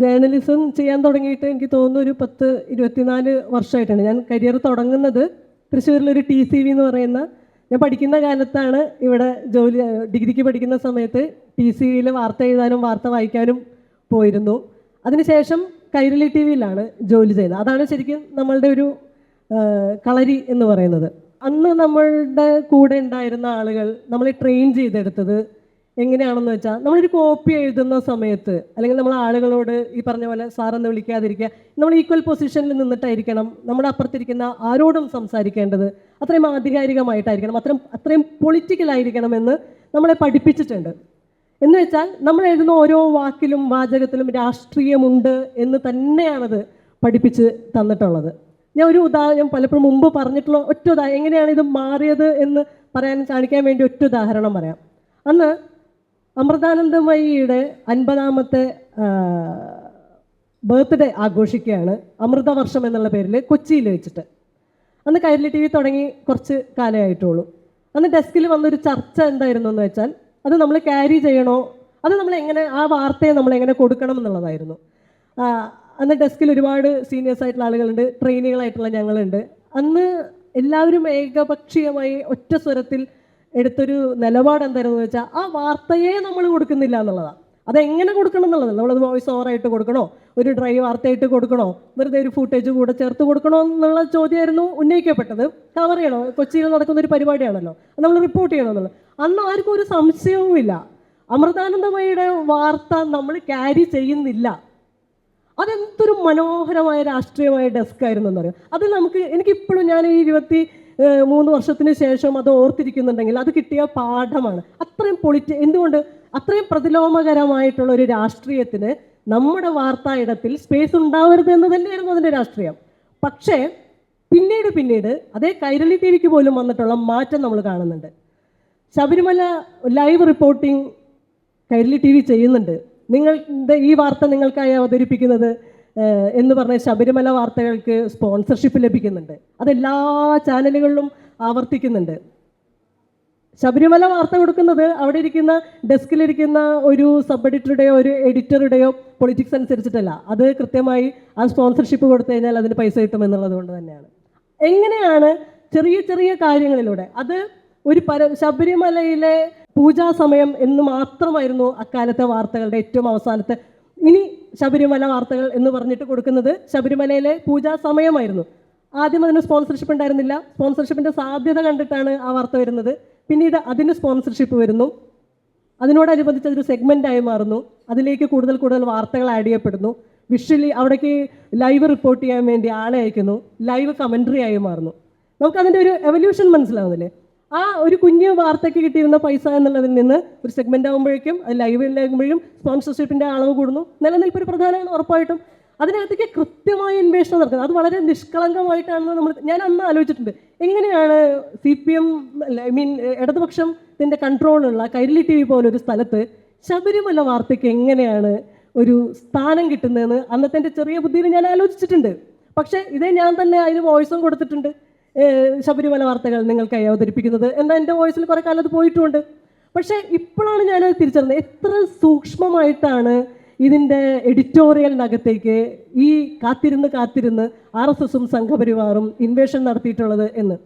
Journalism ചെയ്യാൻ തുടങ്ങിയിട്ട് എനിക്ക് തോന്നുന്നു ഒരു പത്ത് ഇരുപത്തിനാല് വർഷമായിട്ടാണ്. ഞാൻ കരിയർ തുടങ്ങുന്നത് തൃശ്ശൂരിലൊരു ടി സി വി എന്ന് പറയുന്ന ഞാൻ പഠിക്കുന്ന കാലത്താണ് ഇവിടെ ജോലി ഡിഗ്രിക്ക് പഠിക്കുന്ന സമയത്ത് ടി സി വിയിൽ വാർത്ത എഴുതാനും വാർത്ത വായിക്കാനും പോയിരുന്നു. അതിനുശേഷം കൈരളി ടി വിയിലാണ് ജോലി ചെയ്തത്. അതാണ് ശരിക്കും നമ്മളുടെ ഒരു കളരി എന്ന് പറയുന്നത്. അന്ന് നമ്മളുടെ കൂടെ ഉണ്ടായിരുന്ന ആളുകൾ നമ്മളെ ട്രെയിൻ ചെയ്തെടുത്തത് എങ്ങനെയാണെന്ന് വെച്ചാൽ നമ്മളൊരു കോപ്പി എഴുതുന്ന സമയത്ത് അല്ലെങ്കിൽ നമ്മൾ ആളുകളോട് ഈ പറഞ്ഞ പോലെ സാറെന്ന് വിളിക്കാതിരിക്കുക നമ്മൾ ഈക്വൽ പൊസിഷനിൽ നിന്നിട്ടായിരിക്കണം നമ്മുടെ അപ്പുറത്തിരിക്കുന്ന ആരോടും സംസാരിക്കേണ്ടത്. അത്രയും ആധികാരികമായിട്ടായിരിക്കണം അത്രയും അത്രയും പൊളിറ്റിക്കൽ ആയിരിക്കണം എന്ന് നമ്മളെ പഠിപ്പിച്ചിട്ടുണ്ട്. എന്ന് വെച്ചാൽ നമ്മൾ എഴുതുന്ന ഓരോ വാക്കിലും വാചകത്തിലും രാഷ്ട്രീയമുണ്ട് എന്ന് തന്നെയാണത് പഠിപ്പിച്ച് തന്നിട്ടുള്ളത്. ഞാൻ ഒരു ഉദാഹരണം പലപ്പോഴും മുമ്പ് പറഞ്ഞിട്ടുള്ള ഒറ്റ ഉദാഹരണം എങ്ങനെയാണ് ഇത് മാറിയത് എന്ന് പറയാൻ കാണിക്കാൻ വേണ്ടി ഒറ്റ ഉദാഹരണം പറയാം. അന്ന് അമൃതാനന്ദമയിയുടെ അൻപതാമത്തെ ബർത്ത്ഡേ ആഘോഷിക്കുകയാണ് അമൃതവർഷം എന്നുള്ള പേരിൽ കൊച്ചിയിൽ വെച്ചിട്ട്. അന്ന് കൈരളി ടി വി തുടങ്ങി കുറച്ച് കാലമായിട്ടുള്ളൂ അന്ന് ഡെസ്കിൽ വന്നൊരു ചർച്ച എന്തായിരുന്നു എന്ന് വെച്ചാൽ അത് നമ്മൾ ക്യാരി ചെയ്യണോ അത് നമ്മൾ എങ്ങനെ ആ വാർത്തയെ നമ്മൾ എങ്ങനെ കൊടുക്കണം എന്നുള്ളതായിരുന്നു. അന്ന് ഡെസ്കിൽ ഒരുപാട് സീനിയേഴ്സ് ആയിട്ടുള്ള ആളുകളുണ്ട് ട്രെയിനികളായിട്ടുള്ള ഞങ്ങളുണ്ട്. അന്ന് എല്ലാവരും ഏകപക്ഷീയമായി ഒറ്റ സ്വരത്തിൽ എടുത്തൊരു നിലപാട് എന്തായിരുന്നു വെച്ചാൽ ആ വാർത്തയെ നമ്മൾ കൊടുക്കുന്നില്ല എന്നുള്ളതാണ് അതെങ്ങനെ കൊടുക്കണം എന്നുള്ളത്? നമ്മളത് വോയിസ് ഓവറായിട്ട് കൊടുക്കണോ? ഒരു ഡ്രൈ വാർത്തയായിട്ട് കൊടുക്കണോ? വെറുതെ ഒരു ഫുട്ടേജ് കൂടെ ചേർത്ത് കൊടുക്കണോ എന്നുള്ള ചോദ്യമായിരുന്നു ഉന്നയിക്കപ്പെട്ടത്. കവർ ചെയ്യണോ കൊച്ചിയിൽ നടക്കുന്ന ഒരു പരിപാടിയാണല്ലോ. നമ്മൾ റിപ്പോർട്ട് ചെയ്യണമെന്നുള്ളത് അന്ന് ആർക്കും ഒരു സംശയവുമില്ല. അമൃതാനന്ദമയുടെ വാർത്ത നമ്മൾ ക്യാരി ചെയ്യുന്നില്ല. അതെന്തൊരു മനോഹരമായ രാഷ്ട്രീയമായ ഡെസ്ക് ആയിരുന്നു എന്ന് എന്നറിയാം അത് നമുക്ക് എനിക്കിപ്പോഴും ഞാൻ ഈ ഇരുപത്തി മൂന്ന് വർഷത്തിന് ശേഷം അത് ഓർത്തിരിക്കുന്നുണ്ടെങ്കിൽ അത് കിട്ടിയ പാഠമാണ്. അത്രയും പൊളിറ്റ് എന്തുകൊണ്ട്? അത്രയും പ്രതിലോമകരമായിട്ടുള്ള ഒരു രാഷ്ട്രീയത്തിന് നമ്മുടെ വാർത്താ ഇടത്തിൽ സ്പേസ് ഉണ്ടാവരുത് എന്ന് തന്നെയായിരുന്നു അതിന്റെ രാഷ്ട്രീയം. പക്ഷേ പിന്നീട് പിന്നീട് അതേ കൈരളി ടി വിക്ക് പോലും വന്നിട്ടുള്ള മാറ്റം നമ്മൾ കാണുന്നുണ്ട്. Sabarimala live reporting Kairali T V ചെയ്യുന്നുണ്ട്. നിങ്ങളുടെ ഈ വാർത്ത നിങ്ങൾക്കായി അവതരിപ്പിക്കുന്നത് എന്ന് പറഞ്ഞ ശബരിമല വാർത്തകൾക്ക് സ്പോൺസർഷിപ്പ് ലഭിക്കുന്നുണ്ട്. അതെല്ലാ ചാനലുകളിലും ആവർത്തിക്കുന്നുണ്ട്. ശബരിമല വാർത്ത കൊടുക്കുന്നത് അവിടെ ഇരിക്കുന്ന ഡെസ്കിലിരിക്കുന്ന ഒരു സബ് എഡിറ്ററുടെയോ ഒരു എഡിറ്ററുടെയോ പൊളിറ്റിക്സ് അനുസരിച്ചിട്ടല്ല. അത് കൃത്യമായി ആ സ്പോൺസർഷിപ്പ് കൊടുത്തു കഴിഞ്ഞാൽ അതിന് പൈസ കിട്ടുമെന്നുള്ളത് കൊണ്ട് തന്നെയാണ്. എങ്ങനെയാണ് ചെറിയ ചെറിയ കാര്യങ്ങളിലൂടെ അത് ഒരു പര ശബരിമലയിലെ പൂജാ സമയം എന്ന് മാത്രമായിരുന്നു അക്കാലത്തെ വാർത്തകളുടെ ഏറ്റവും അവസാനത്തെ ഇനി ശബരിമല വാർത്തകൾ എന്ന് പറഞ്ഞിട്ട് കൊടുക്കുന്നത് ശബരിമലയിലെ പൂജാ സമയമായിരുന്നു. ആദ്യം അതിന് സ്പോൺസർഷിപ്പ് ഉണ്ടായിരുന്നില്ല. സ്പോൺസർഷിപ്പിന്റെ സാധ്യത കണ്ടിട്ടാണ് ആ വാർത്ത വരുന്നത്. പിന്നീട് അതിന് സ്പോൺസർഷിപ്പ് വരുന്നു. അതിനോടനുബന്ധിച്ച് അതൊരു സെഗ്മെന്റായി മാറുന്നു. അതിലേക്ക് കൂടുതൽ കൂടുതൽ വാർത്തകൾ ആഡ് ചെയ്യപ്പെടുന്നു. വിഷ്വലി അവിടേക്ക് ലൈവ് റിപ്പോർട്ട് ചെയ്യാൻ വേണ്ടി ആളെ അയക്കുന്നു. ലൈവ് കമൻട്രി ആയി മാറുന്നു. നമുക്ക് അതിന്റെ ഒരു എവല്യൂഷൻ മനസ്സിലാവുന്നില്ലേ? ആ ഒരു കുഞ്ഞു വാർത്തയ്ക്ക് കിട്ടിയിരുന്ന പൈസ എന്നുള്ളതിൽ നിന്ന് ഒരു സെഗ്മെന്റ് ആകുമ്പോഴേക്കും അത് ലൈവിലാകുമ്പോഴും സ്പോൺസർഷിപ്പിന്റെ അളവ് കൂടുന്നു. നിലനിൽപ്പ് ഒരു പ്രധാനമാണ് ഉറപ്പായിട്ടും. അതിനകത്തേക്ക് കൃത്യമായ അന്വേഷണം നടക്കുന്നത് അത് വളരെ നിഷ്കളങ്കമായിട്ടാണ് നമ്മൾ ഞാൻ അന്ന് ആലോചിച്ചിട്ടുണ്ട്. എങ്ങനെയാണ് C P M I mean ഇടതുപക്ഷത്തിന്റെ കൺട്രോളുള്ള കൈരളി ടി വി പോലൊരു സ്ഥലത്ത് ശബരിമല വാർത്തയ്ക്ക് എങ്ങനെയാണ് ഒരു സ്ഥാനം കിട്ടുന്നതെന്ന് അന്നത്തെ ചെറിയ ബുദ്ധിയിൽ ഞാൻ ആലോചിച്ചിട്ടുണ്ട്. പക്ഷേ ഇതേ ഞാൻ തന്നെ അതിന് വോയിസും കൊടുത്തിട്ടുണ്ട്. ശബരിമല വാർത്തകൾ നിങ്ങൾക്കായി അവതരിപ്പിക്കുന്നത്. എന്നാൽ എന്റെ വോയിസിൽ കുറേ കാലം അത് പോയിട്ടുമുണ്ട് പക്ഷേ ഇപ്പോഴാണ് ഞാനത് തിരിച്ചറിഞ്ഞത്. എത്ര സൂക്ഷ്മമായിട്ടാണ് ഇതിന്റെ എഡിറ്റോറിയലിനകത്തേക്ക് ഈ കാത്തിരുന്ന് കാത്തിരുന്ന് ആർ എസ് എസും സംഘപരിവാറും ഇൻവേഷൻ നടത്തിയിട്ടുള്ളത് എന്ന്.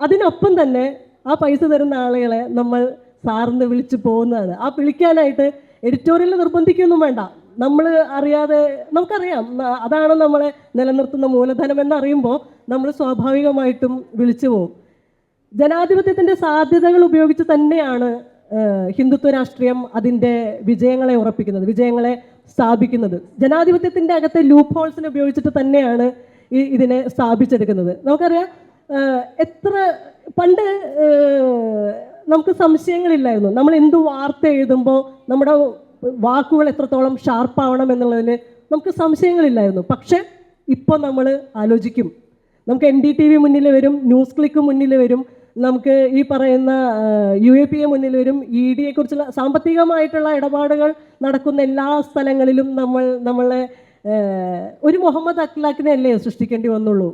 അതിനൊപ്പം തന്നെ ആ പൈസ തരുന്ന ആളുകളെ നമ്മൾ സാറിന് വിളിച്ച് പോകുന്നതാണ്. ആ വിളിക്കാനായിട്ട് എഡിറ്റോറിയൽ നിർബന്ധിക്കൊന്നും വേണ്ട. നമ്മൾ അറിയാതെ നമുക്കറിയാം അതാണ് നമ്മളെ നിലനിർത്തുന്ന മൂലധനം എന്നറിയുമ്പോൾ നമ്മൾ സ്വാഭാവികമായിട്ടും വിളിച്ചു പോകും ജനാധിപത്യത്തിന്റെ സാധ്യതകൾ ഉപയോഗിച്ച് തന്നെയാണ് ഹിന്ദുത്വ രാഷ്ട്രീയം അതിന്റെ വിജയങ്ങളെ ഉറപ്പിക്കുന്നത് വിജയങ്ങളെ സ്ഥാപിക്കുന്നത്. ജനാധിപത്യത്തിന്റെ അകത്തെ ലൂപ്പ് ഹോൾസിനെ ഉപയോഗിച്ചിട്ട് തന്നെയാണ് ഈ ഇതിനെ സ്ഥാപിച്ചെടുക്കുന്നത്. നമുക്കറിയാം എത്ര പണ്ട് നമുക്ക് സംശയങ്ങളില്ലായിരുന്നു. നമ്മൾ എന്ത് വാർത്ത എഴുതുമ്പോൾ നമ്മുടെ വാക്കുകൾ എത്രത്തോളം ഷാർപ്പാവണം എന്നുള്ളതിൽ നമുക്ക് സംശയങ്ങളില്ലായിരുന്നു. പക്ഷേ ഇപ്പോൾ നമ്മൾ ആലോചിക്കും. നമുക്ക് എൻ ഡി ടി വി മുന്നിൽ വരും ന്യൂസ് ക്ലിക്ക് മുന്നിൽ വരും നമുക്ക് ഈ പറയുന്ന യു എ പി എ മുന്നിൽ വരും ഇ ഡിയെ കുറിച്ചുള്ള സാമ്പത്തികമായിട്ടുള്ള ഇടപാടുകൾ നടക്കുന്ന എല്ലാ സ്ഥലങ്ങളിലും നമ്മൾ നമ്മളെ ഒരു മുഹമ്മദ് അഖ്ലാഖിനെ അല്ലേ സൃഷ്ടിക്കേണ്ടി വന്നുള്ളൂ?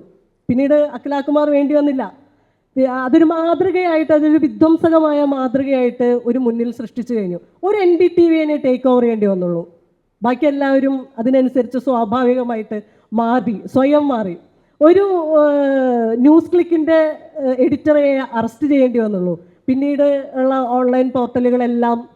പിന്നീട് അഖ്ലാഖുമാർ വേണ്ടി വന്നില്ല. അതൊരു മാതൃകയായിട്ട് അതൊരു വിധ്വംസകമായ മാതൃകയായിട്ട് ഒരു മുന്നിൽ സൃഷ്ടിച്ചു കഴിഞ്ഞു. ഒരു എൻ ഡി ടി വിനെ ടേക്ക് ഓവർ ചെയ്യേണ്ടി വന്നുള്ളൂ. ബാക്കി എല്ലാവരും അതിനനുസരിച്ച് സ്വാഭാവികമായിട്ട് മാറി സ്വയം മാറി. ഒരു ന്യൂസ് ക്ലിക്കിന്റെ എഡിറ്ററെ അറസ്റ്റ് ചെയ്യേണ്ടി വന്നുള്ളൂ. പിന്നീട് ഉള്ള ഓൺലൈൻ പോർട്ടലുകളെല്ലാം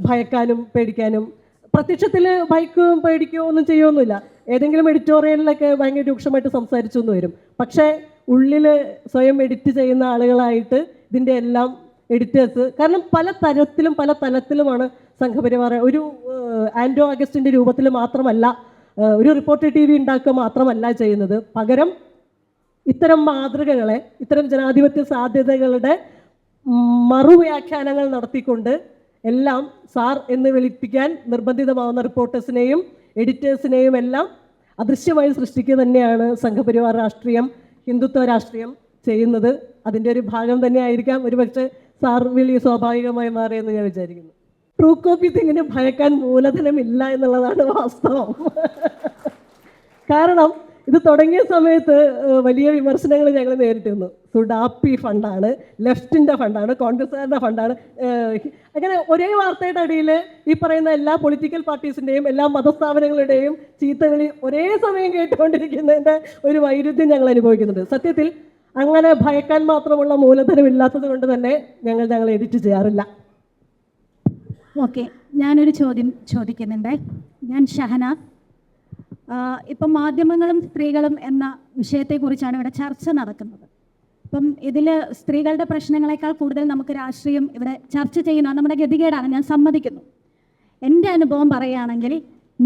ഭയക്കാനും പേടിക്കാനും പ്രത്യക്ഷത്തിൽ ഭയക്കുകയും പേടിക്കുകയോ ഒന്നും ചെയ്യുമൊന്നുമില്ല ഏതെങ്കിലും എഡിറ്റോറിയലിലൊക്കെ ഭയങ്കര രൂക്ഷമായിട്ട് സംസാരിച്ചു എന്ന് വരും. പക്ഷേ ഉള്ളിൽ സ്വയം എഡിറ്റ് ചെയ്യുന്ന ആളുകളായിട്ട് ഇതിന്റെ എല്ലാം എഡിറ്റേഴ്സ്. കാരണം പല തരത്തിലും പല തലത്തിലുമാണ് സംഘപരിവാർ. ഒരു ആൻഡോ അഗസ്റ്റിന്റെ രൂപത്തിൽ മാത്രമല്ല ഒരു റിപ്പോർട്ടർ ടി വി ഉണ്ടാക്കുക മാത്രമല്ല ചെയ്യുന്നത്. പകരം ഇത്തരം മാതൃകകളെ ഇത്തരം ജനാധിപത്യ സാധ്യതകളുടെ മറുവ്യാഖ്യാനങ്ങൾ നടത്തിക്കൊണ്ട് എല്ലാം സാർ എന്ന് വിളിപ്പിക്കാൻ നിർബന്ധിതമാവുന്ന റിപ്പോർട്ടേഴ്സിനെയും എഡിറ്റേഴ്സിനെയും എല്ലാം അദൃശ്യമായി സൃഷ്ടിക്കുക തന്നെയാണ് സംഘപരിവാർ രാഷ്ട്രീയം. ഹിന്ദുത്വ രാഷ്ട്രീയം ചെയ്യുന്നത് അതിന്റെ ഒരു ഭാഗം തന്നെ ആയിരിക്കാം. ഒരുപക്ഷെ സാർ വിളി സ്വാഭാവികമായി മാറിയെന്ന് ഞാൻ വിചാരിക്കുന്നു. ട്രൂ കോപ്പി തിങ്ങിന് ഭയക്കാൻ മൂലധനമില്ല എന്നുള്ളതാണ് വാസ്തവം. കാരണം ഇത് തുടങ്ങിയ സമയത്ത് വലിയ വിമർശനങ്ങൾ ഞങ്ങൾ നേരിട്ടിരുന്നു. സുഡാപ്പി ഫണ്ടാണ് ലെഫ്റ്റിന്റെ ഫണ്ടാണ് കോൺഗ്രസ്സുകാരുടെ ഫണ്ടാണ് അങ്ങനെ ഒരേ വാർത്തയുടെ അടിയിൽ ഈ പറയുന്ന എല്ലാ പൊളിറ്റിക്കൽ പാർട്ടീസിന്റെയും എല്ലാ മതസ്ഥാപനങ്ങളുടെയും ചീത്തകളി ഒരേ സമയം കേട്ടുകൊണ്ടിരിക്കുന്നതിന്റെ ഒരു വൈരുദ്ധ്യം ഞങ്ങൾ അനുഭവിക്കുന്നുണ്ട്. സത്യത്തിൽ അങ്ങനെ ഭയക്കാൻ മാത്രമുള്ള മൂലധനം ഇല്ലാത്തത് കൊണ്ട് തന്നെ ഞങ്ങൾ ഞങ്ങൾ എഡിറ്റ് ചെയ്യാറില്ല. ഓക്കെ. ഞാനൊരു ചോദ്യം ചോദിക്കുന്നുണ്ട്. ഞാൻ ഷഹന. ഇപ്പം മാധ്യമങ്ങളും സ്ത്രീകളും എന്ന വിഷയത്തെക്കുറിച്ചാണ് ഇവിടെ ചർച്ച നടക്കുന്നത്. ഇപ്പം ഇതിൽ സ്ത്രീകളുടെ പ്രശ്നങ്ങളെക്കാൾ കൂടുതൽ നമുക്ക് രാഷ്ട്രീയം ഇവിടെ ചർച്ച ചെയ്യുന്ന നമ്മുടെ ഗതികേടാണ് ഞാൻ സമ്മതിക്കുന്നു. എന്റെ അനുഭവം പറയുകയാണെങ്കിൽ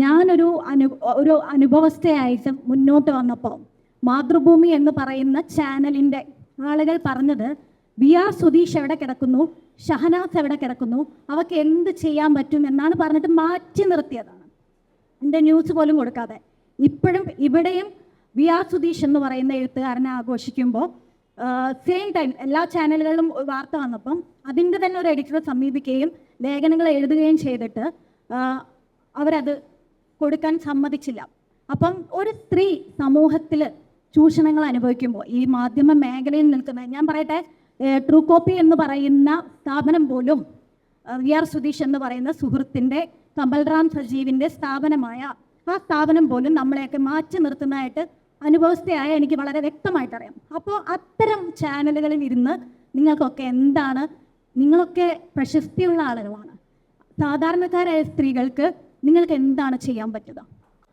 ഞാനൊരു അനു ഒരു അനുഭവസ്ഥയായിട്ട് മുന്നോട്ട് വന്നപ്പോൾ മാതൃഭൂമി എന്ന് പറയുന്ന ചാനലിന്റെ ആളുകൾ പറഞ്ഞത് വി ആർ സുധീഷ് എവിടെ കിടക്കുന്നു? ഷഹനാസ് എവിടെ കിടക്കുന്നു? അവർക്ക് എന്ത് ചെയ്യാൻ പറ്റും എന്നാണ് പറഞ്ഞിട്ട് മാറ്റി നിർത്തിയതാണ്. എന്റെ ന്യൂസ് പോലും കൊടുക്കാതെ. ഇപ്പോഴും ഇവിടെയും വി ആർ സുധീഷ് എന്ന് പറയുന്ന എഴുത്തുകാരനെ ആഘോഷിക്കുമ്പോൾ സെയിം ടൈം എല്ലാ ചാനലുകളിലും വാർത്ത വന്നപ്പം അതിന്റെ തന്നെ ഒരു എഡിറ്ററെ സമീപിക്കുകയും ലേഖനങ്ങൾ എഴുതുകയും ചെയ്തിട്ട് അവരത് കൊടുക്കാൻ സമ്മതിച്ചില്ല. അപ്പം ഒരു സ്ത്രീ സമൂഹത്തിൽ ചൂഷണങ്ങൾ അനുഭവിക്കുമ്പോൾ ഈ മാധ്യമ മേഖലയിൽ നിൽക്കുന്ന ഞാൻ പറയട്ടെ ട്രൂ കോപ്പി എന്ന് പറയുന്ന സ്ഥാപനം പോലും വി ആർ സുധീഷ് എന്ന് പറയുന്ന സുഹൃത്തിന്റെ കമൽറാം സജീവിന്റെ സ്ഥാപനമായ ആ സ്ഥാപനം പോലും നമ്മളെയൊക്കെ മാറ്റി നിർത്തുന്നതായിട്ട് അനുഭവസ്ഥയായ എനിക്ക് വളരെ വ്യക്തമായിട്ട് അറിയാം അപ്പോൾ അത്തരം ചാനലുകളിൽ ഇരുന്ന് നിങ്ങൾക്കൊക്കെ എന്താണ് നിങ്ങളൊക്കെ പ്രശസ്തിയുള്ള ആളുകളാണ്. സാധാരണക്കാരായ സ്ത്രീകൾക്ക് നിങ്ങൾക്ക് എന്താണ് ചെയ്യാൻ പറ്റുക?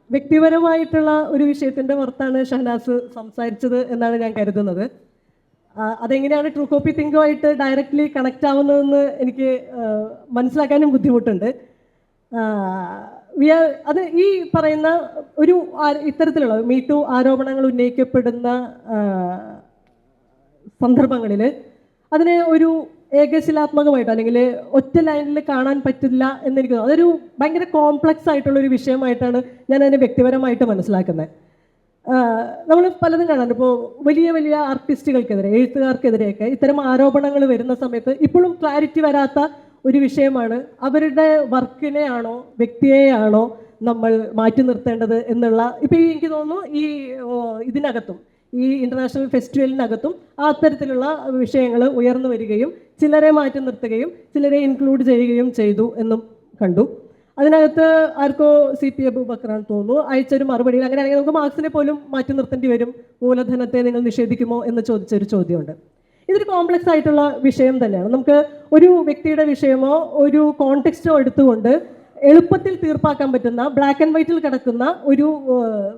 വ്യക്തിപരമായിട്ടുള്ള ഒരു വിഷയത്തിന്റെ പുറത്താണ് ഷഹനാസ് സംസാരിച്ചത് എന്നാണ് ഞാൻ കരുതുന്നത്. അതെങ്ങനെയാണ് ട്രൂ കോപ്പി തിങ്കുമായിട്ട് ഡയറക്റ്റ്ലി കണക്റ്റ് ആവുന്നതെന്ന് എനിക്ക് മനസ്സിലാക്കാനും ബുദ്ധിമുട്ടുണ്ട്. അത് ഈ പറയുന്ന ഒരു ഇത്തരത്തിലുള്ള മീറ്റു ആരോപണങ്ങൾ ഉന്നയിക്കപ്പെടുന്ന സന്ദർഭങ്ങളിൽ അതിനെ ഒരു ഏകശിലാത്മകമായിട്ട് അല്ലെങ്കിൽ ഒറ്റ ലൈനിൽ കാണാൻ പറ്റില്ല എന്നെനിക്ക് അതൊരു ഭയങ്കര കോംപ്ലക്സ് ആയിട്ടുള്ള ഒരു വിഷയമായിട്ടാണ് ഞാൻ അതിനെ വ്യക്തിപരമായിട്ട് മനസ്സിലാക്കുന്നത്. നമ്മൾ പലതും കാണാറുണ്ട്. ഇപ്പോൾ വലിയ വലിയ ആർട്ടിസ്റ്റുകൾക്കെതിരെ എഴുത്തുകാർക്കെതിരെയൊക്കെ ഇത്തരം ആരോപണങ്ങൾ വരുന്ന സമയത്ത് ഇപ്പോഴും ക്ലാരിറ്റി വരാത്ത ഒരു വിഷയമാണ്. അവരുടെ വർക്കിനെയാണോ വ്യക്തിയെയാണോ നമ്മൾ മാറ്റി നിർത്തേണ്ടത് എന്നുള്ള ഇപ്പോൾ എനിക്ക് തോന്നുന്നു ഈ ഇതിനകത്തും ഈ ഇന്റർനാഷണൽ ഫെസ്റ്റിവലിനകത്തും ആ അത്തരത്തിലുള്ള വിഷയങ്ങൾ ഉയർന്നു വരികയും ചിലരെ മാറ്റി നിർത്തുകയും ചിലരെ ഇൻക്ലൂഡ് ചെയ്യുകയും ചെയ്തു എന്നും കണ്ടു. അതിനകത്ത് ആർക്കോ സി പി അബൂബക്കറാണ് തോന്നുന്നു. അയച്ചൊരു മറുപടി. അങ്ങനെയാണെങ്കിൽ നമുക്ക് മാർക്സിനെ പോലും മാറ്റി നിർത്തേണ്ടി വരും. മൂലധനത്തെ നിങ്ങൾ നിഷേധിക്കുമോ എന്ന് ചോദിച്ചൊരു ചോദ്യമുണ്ട്. ഇതൊരു കോംപ്ലക്സ് ആയിട്ടുള്ള വിഷയം തന്നെയാണ്. നമുക്ക് ഒരു വ്യക്തിയുടെ വിഷയമോ ഒരു കോണ്ടെക്സ്റ്റോ എടുത്തുകൊണ്ട് എളുപ്പത്തിൽ തീർപ്പാക്കാൻ പറ്റുന്ന ബ്ലാക്ക് ആൻഡ് വൈറ്റിൽ കിടക്കുന്ന ഒരു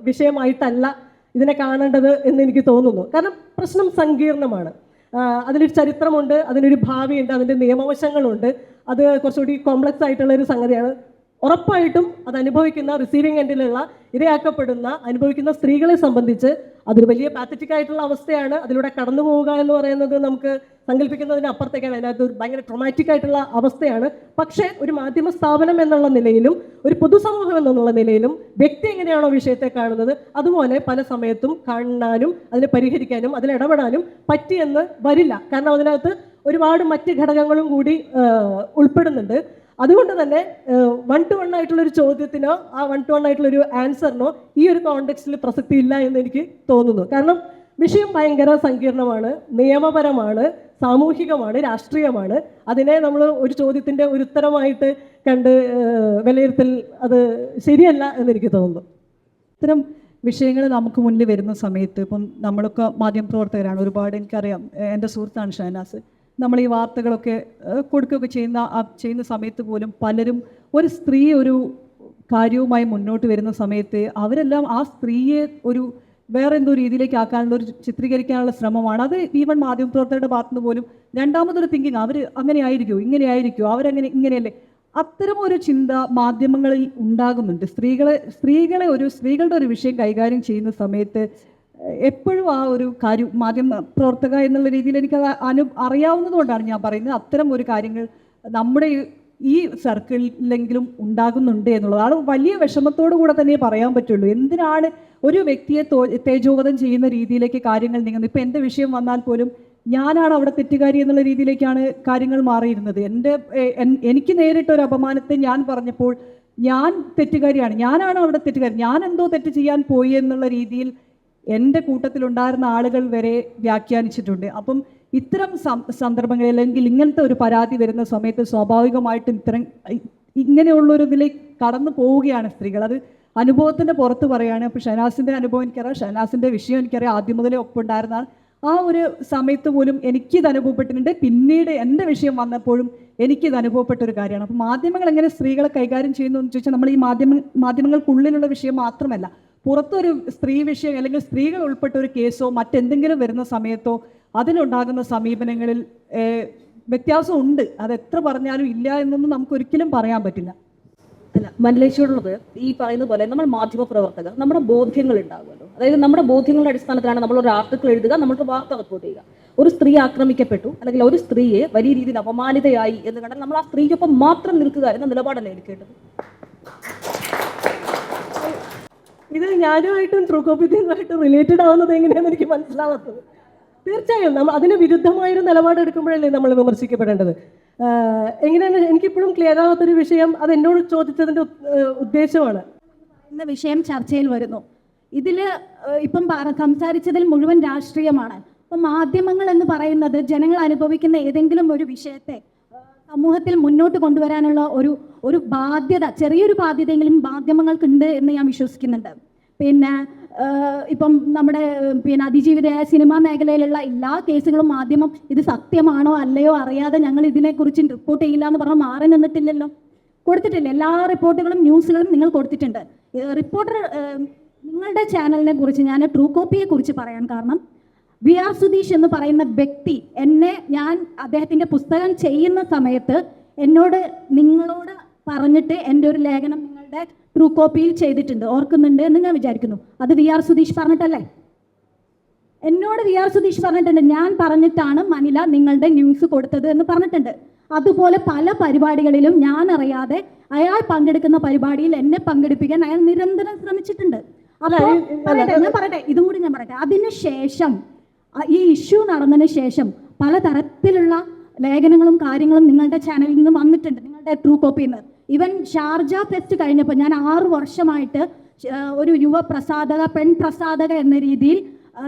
വിഷയമായിട്ടല്ല ഇതിനെ കാണേണ്ടത് എന്ന് എനിക്ക് തോന്നുന്നു. കാരണം പ്രശ്നം സങ്കീർണമാണ്. അതിനൊരു ചരിത്രമുണ്ട് അതിനൊരു ഭാവിയുണ്ട് അതിന്റെ നിയമവശങ്ങളുണ്ട്. അത് കുറച്ചുകൂടി കോംപ്ലക്സ് ആയിട്ടുള്ള ഒരു സംഗതിയാണ്. ഉറപ്പായിട്ടും അത് അനുഭവിക്കുന്ന റിസീവിങ് എൻഡിലുള്ള ഇരയാക്കപ്പെടുന്ന അനുഭവിക്കുന്ന സ്ത്രീകളെ സംബന്ധിച്ച് അതൊരു വലിയ പാത്തറ്റിക് ആയിട്ടുള്ള അവസ്ഥയാണ്. അതിലൂടെ കടന്നു പോവുക എന്ന് പറയുന്നത് നമുക്ക് സങ്കല്പിക്കുന്നതിന് അപ്പുറത്തേക്കാണ്. അതിനകത്ത് ഒരു ഭയങ്കര ട്രൊമാറ്റിക് ആയിട്ടുള്ള അവസ്ഥയാണ്. പക്ഷേ ഒരു മാധ്യമ സ്ഥാപനം എന്നുള്ള നിലയിലും ഒരു പൊതുസമൂഹം എന്നുള്ള നിലയിലും വ്യക്തി എങ്ങനെയാണോ വിഷയത്തെ കാണുന്നത് അതുപോലെ പല സമയത്തും കാണാനും അതിനെ പരിഹരിക്കാനും അതിലിടപെടാനും പറ്റിയെന്ന് വരില്ല. കാരണം അതിനകത്ത് ഒരുപാട് മറ്റ് ഘടകങ്ങളും കൂടി ഉൾപ്പെടുന്നുണ്ട്. അതുകൊണ്ട് തന്നെ വൺ ടു വൺ ആയിട്ടുള്ള ഒരു ചോദ്യത്തിനോ ആ വൺ ടു വൺ ആയിട്ടുള്ള ഒരു ആൻസറിനോ ഈ ഒരു കോണ്ടെക്സ്റ്റിൽ പ്രസക്തി ഇല്ല എന്ന് എനിക്ക് തോന്നുന്നു. കാരണം വിഷയം ഭയങ്കര സങ്കീർണമാണ് നിയമപരമാണ് സാമൂഹികമാണ് രാഷ്ട്രീയമാണ്. അതിനെ നമ്മൾ ഒരു ചോദ്യത്തിന്റെ ഒരു ഉത്തരമായിട്ട് കണ്ട് വിലയിരുത്തൽ അത് ശരിയല്ല എന്നെനിക്ക് തോന്നുന്നു. ഇത്തരം വിഷയങ്ങൾ നമുക്ക് മുന്നിൽ വരുന്ന സമയത്ത് ഇപ്പം നമ്മളൊക്കെ മാധ്യമപ്രവർത്തകരാണ് ഒരുപാട് എനിക്കറിയാം. എന്റെ സുഹൃത്താണ് ഷഹനാസ്. നമ്മൾ ഈ വാർത്തകളൊക്കെ കൊടുക്കുകയൊക്കെ ചെയ്യുന്ന ചെയ്യുന്ന സമയത്ത് പോലും പലരും ഒരു സ്ത്രീ ഒരു കാര്യവുമായി മുന്നോട്ട് വരുന്ന സമയത്ത് അവരെല്ലാം ആ സ്ത്രീയെ ഒരു വേറെ എന്തോ രീതിയിലേക്ക് ആക്കാനുള്ള ഒരു ചിത്രീകരിക്കാനുള്ള ശ്രമമാണ്. അത് ഈവൻ മാധ്യമപ്രവർത്തകരുടെ ഭാഗത്തുനിന്ന് പോലും രണ്ടാമതൊരു തിങ്കിങ് അവർ അങ്ങനെ ആയിരിക്കുമോ ഇങ്ങനെ അവരങ്ങനെ ഇങ്ങനെയല്ലേ? അത്തരം ഒരു ചിന്ത മാധ്യമങ്ങളിൽ ഉണ്ടാകുന്നുണ്ട്. സ്ത്രീകളെ സ്ത്രീകളെ ഒരു സ്ത്രീകളുടെ ഒരു വിഷയം കൈകാര്യം ചെയ്യുന്ന സമയത്ത് എപ്പോഴും ആ ഒരു കാര്യം മാധ്യമ പ്രവർത്തക എന്നുള്ള രീതിയിൽ എനിക്ക് അനു അറിയാവുന്നതുകൊണ്ടാണ് ഞാൻ പറയുന്നത്. അത്തരം ഒരു കാര്യങ്ങൾ നമ്മുടെ ഈ- സർക്കിളിലെങ്കിലും ഉണ്ടാകുന്നുണ്ട് എന്നുള്ളതാണ്. വലിയ വിഷമത്തോടു കൂടെ തന്നെ പറയാൻ പറ്റുള്ളൂ. എന്തിനാണ് ഒരു വ്യക്തിയെ തേജോവധം ചെയ്യുന്ന രീതിയിലേക്ക് കാര്യങ്ങൾ നീങ്ങുന്നത്? ഇപ്പം എന്റെ വിഷയം വന്നാൽ പോലും ഞാനാണ് അവിടെ തെറ്റുകാരി എന്നുള്ള രീതിയിലേക്കാണ് കാര്യങ്ങൾ മാറിയിരുന്നത്. എന്റെ എനിക്ക് നേരിട്ട ഒരു അപമാനത്തെ ഞാൻ പറഞ്ഞപ്പോൾ ഞാൻ തെറ്റുകാരിയാണ്. ഞാനാണ് അവിടെ തെറ്റുകാരി. ഞാൻ എന്തോ തെറ്റ് ചെയ്യാൻ പോയി എന്നുള്ള രീതിയിൽ എന്റെ കൂട്ടത്തിലുണ്ടായിരുന്ന ആളുകൾ വരെ വ്യാഖ്യാനിച്ചിട്ടുണ്ട്. അപ്പം ഇത്തരം സന്ദർഭങ്ങളിൽ അല്ലെങ്കിൽ ഇങ്ങനത്തെ ഒരു പരാതി വരുന്ന സമയത്ത് സ്വാഭാവികമായിട്ടും ഇത്തരം ഇങ്ങനെയുള്ളൊരു ഇതിലേക്ക് കടന്നു പോവുകയാണ് സ്ത്രീകൾ. അത് അനുഭവത്തിന്റെ പുറത്ത് പറയുകയാണ്. അപ്പോൾ ഷനാസിന്റെ അനുഭവം എനിക്കറിയാം. ഷനാസിന്റെ വിഷയം എനിക്കറിയാം. ആദ്യം മുതലേ ഒപ്പുണ്ടായിരുന്നതാണ്. ആ ഒരു സമയത്ത് പോലും എനിക്കിത് അനുഭവപ്പെട്ടിട്ടുണ്ട്. പിന്നീട് എന്റെ വിഷയം വന്നപ്പോഴും എനിക്കിത് അനുഭവപ്പെട്ട ഒരു കാര്യമാണ്. അപ്പോൾ മാധ്യമങ്ങൾ എങ്ങനെ സ്ത്രീകളെ കൈകാര്യം ചെയ്യുന്നു എന്ന് ചോദിച്ചാൽ നമ്മൾ ഈ മാധ്യമ മാധ്യമങ്ങൾക്കുള്ളിലുള്ള വിഷയം മാത്രമല്ല. പുറത്തൊരു സ്ത്രീ വിഷയം അല്ലെങ്കിൽ സ്ത്രീകൾ ഉൾപ്പെട്ട ഒരു കേസോ മറ്റെന്തെങ്കിലും വരുന്ന സമയത്തോ അതിലുണ്ടാകുന്ന സമീപനങ്ങളിൽ വ്യത്യാസമുണ്ട് അത് എത്ര പറഞ്ഞാലും ഇല്ല എന്നൊന്നും നമുക്ക് ഒരിക്കലും പറയാൻ പറ്റില്ല. അല്ല മല്ലേശ്വരുള്ളത് ഈ പറയുന്ന പോലെ നമ്മൾ മാധ്യമ പ്രവർത്തകർ നമ്മുടെ ബോധ്യങ്ങൾ ഉണ്ടാകുമല്ലോ. അതായത് നമ്മുടെ ബോധ്യങ്ങളുടെ അടിസ്ഥാനത്തിലാണ് നമ്മൾ ഒരു ആർട്ടിക്കിൾ എഴുതുക നമ്മൾക്ക് വാർത്ത റിപ്പോർട്ട് ചെയ്യുക. ഒരു സ്ത്രീ ആക്രമിക്കപ്പെട്ടു അല്ലെങ്കിൽ ഒരു സ്ത്രീയെ വലിയ രീതിയിൽ അപമാനിതയായി എന്ന് കണ്ടാൽ നമ്മൾ ആ സ്ത്രീക്കൊപ്പം മാത്രം നിൽക്കുക എന്ന നിലപാടല്ലേ എടുക്കേണ്ടത്? ഇത് ഞാനുമായിട്ടും ട്രൂകോപ്പിതുമായിട്ടും റിലേറ്റഡ് ആവുന്നത് എങ്ങനെയാണെന്ന് എനിക്ക് മനസ്സിലാവാത്തത്. തീർച്ചയായും നമ്മൾ അതിന് വിരുദ്ധമായൊരു നിലപാട് എടുക്കുമ്പോഴല്ലേ നമ്മൾ വിമർശിക്കപ്പെടേണ്ടത്. എങ്ങനെയാണ് എനിക്കിപ്പോഴും ക്ലിയർ ആവാത്തൊരു വിഷയം അത് എന്നോട് ചോദിച്ചതിന്റെ ഉദ്ദേശമാണ്. എന്ന വിഷയം ചർച്ചയിൽ വരുന്നു. ഇതിൽ ഇപ്പം സംസാരിച്ചതിൽ മുഴുവൻ രാഷ്ട്രീയമാണ്. അപ്പം മാധ്യമങ്ങൾ എന്ന് പറയുന്നത് ജനങ്ങൾ അനുഭവിക്കുന്ന ഏതെങ്കിലും ഒരു വിഷയത്തെ സമൂഹത്തിൽ മുന്നോട്ട് കൊണ്ടുവരാനുള്ള ഒരു ഒരു ബാധ്യത ചെറിയൊരു ബാധ്യതയെങ്കിലും മാധ്യമങ്ങൾക്കുണ്ട് എന്ന് ഞാൻ വിശ്വസിക്കുന്നുണ്ട്. പിന്നെ ഇപ്പം നമ്മുടെ പിന്നെ അതിജീവിതയായ സിനിമാ മേഖലയിലുള്ള എല്ലാ കേസുകളും മാധ്യമം ഇത് സത്യമാണോ അല്ലയോ അറിയാതെ ഞങ്ങൾ ഇതിനെക്കുറിച്ച് റിപ്പോർട്ട് ചെയ്യില്ല എന്ന് പറഞ്ഞാൽ മാറി നിന്നിട്ടില്ലല്ലോ. കൊടുത്തിട്ടില്ല. എല്ലാ റിപ്പോർട്ടുകളും ന്യൂസുകളും നിങ്ങൾ കൊടുത്തിട്ടുണ്ട്. റിപ്പോർട്ടർ നിങ്ങളുടെ ചാനലിനെ കുറിച്ച് ഞാൻ ട്രൂ കോപ്പിയെ കുറിച്ച് പറയാൻ കാരണം വി ആർ സുധീഷ് എന്ന് പറയുന്ന വ്യക്തി എന്നെ ഞാൻ അദ്ദേഹത്തിന്റെ പുസ്തകം ചെയ്യുന്ന സമയത്ത് എന്നോട് നിങ്ങളോട് പറഞ്ഞിട്ട് എന്റെ ഒരു ലേഖനം നിങ്ങളുടെ ട്രൂ കോപ്പിയിൽ ചെയ്തിട്ടുണ്ട്. ഓർക്കുന്നുണ്ട് എന്ന് ഞാൻ വിചാരിക്കുന്നു. അത് വി ആർ സുധീഷ് പറഞ്ഞിട്ടല്ലേ? എന്നോട് വി ആർ സുധീഷ് പറഞ്ഞിട്ടുണ്ട്. ഞാൻ പറഞ്ഞിട്ടാണ് മനില നിങ്ങളുടെ ന്യൂസ് കൊടുത്തത് എന്ന് പറഞ്ഞിട്ടുണ്ട്. അതുപോലെ പല പരിപാടികളിലും ഞാൻ അറിയാതെ അയാൾ പങ്കെടുക്കുന്ന പരിപാടിയിൽ എന്നെ പങ്കെടുപ്പിക്കാൻ അയാൾ നിരന്തരം ശ്രമിച്ചിട്ടുണ്ട്. അപ്പോൾ ഞാൻ പറയട്ടെ. ഇതും കൂടി ഞാൻ പറയട്ടെ. അതിനുശേഷം ഈ ഇഷ്യൂ നടന്നതിന് ശേഷം പല തരത്തിലുള്ള ലേഖനങ്ങളും കാര്യങ്ങളും നിങ്ങളുടെ ചാനലിൽ നിന്ന് വന്നിട്ടുണ്ട്. നിങ്ങളുടെ ട്രൂ കോപ്പിയിൽ നിന്ന് ഇവൻ ഷാർജ ഫെസ്റ്റ് കഴിഞ്ഞപ്പോൾ ഞാൻ ആറ് വർഷമായിട്ട് ഒരു യുവ പ്രസാധക പെൺ പ്രസാധക എന്ന രീതിയിൽ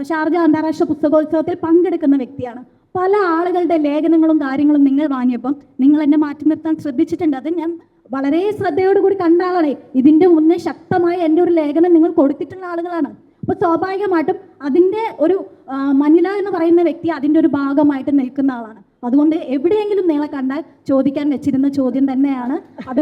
ഷാർജ അന്താരാഷ്ട്ര പുസ്തകോത്സവത്തിൽ പങ്കെടുക്കുന്ന വ്യക്തിയാണ്. പല ആളുകളുടെ ലേഖനങ്ങളും കാര്യങ്ങളും നിങ്ങൾ വാങ്ങിയപ്പം നിങ്ങൾ എന്നെ മാറ്റി നിർത്താൻ ശ്രദ്ധിച്ചിട്ടുണ്ട്. അത് ഞാൻ വളരെ ശ്രദ്ധയോടുകൂടി കണ്ട ആളാണ്. ഇതിന്റെ മുന്നേ ശക്തമായി എന്റെ ഒരു ലേഖനം നിങ്ങൾ കൊടുത്തിട്ടുള്ള ആളുകളാണ്. അപ്പോൾ സ്വാഭാവികമായിട്ടും അതിന്റെ ഒരു മനില എന്ന് പറയുന്ന വ്യക്തി അതിന്റെ ഒരു ഭാഗമായിട്ട് നിൽക്കുന്ന ആളാണ്. അതുകൊണ്ട് എവിടെയെങ്കിലും നിങ്ങളെ കണ്ടാൽ ചോദിക്കാൻ വെച്ചിരുന്ന ചോദ്യം തന്നെയാണ്. അത്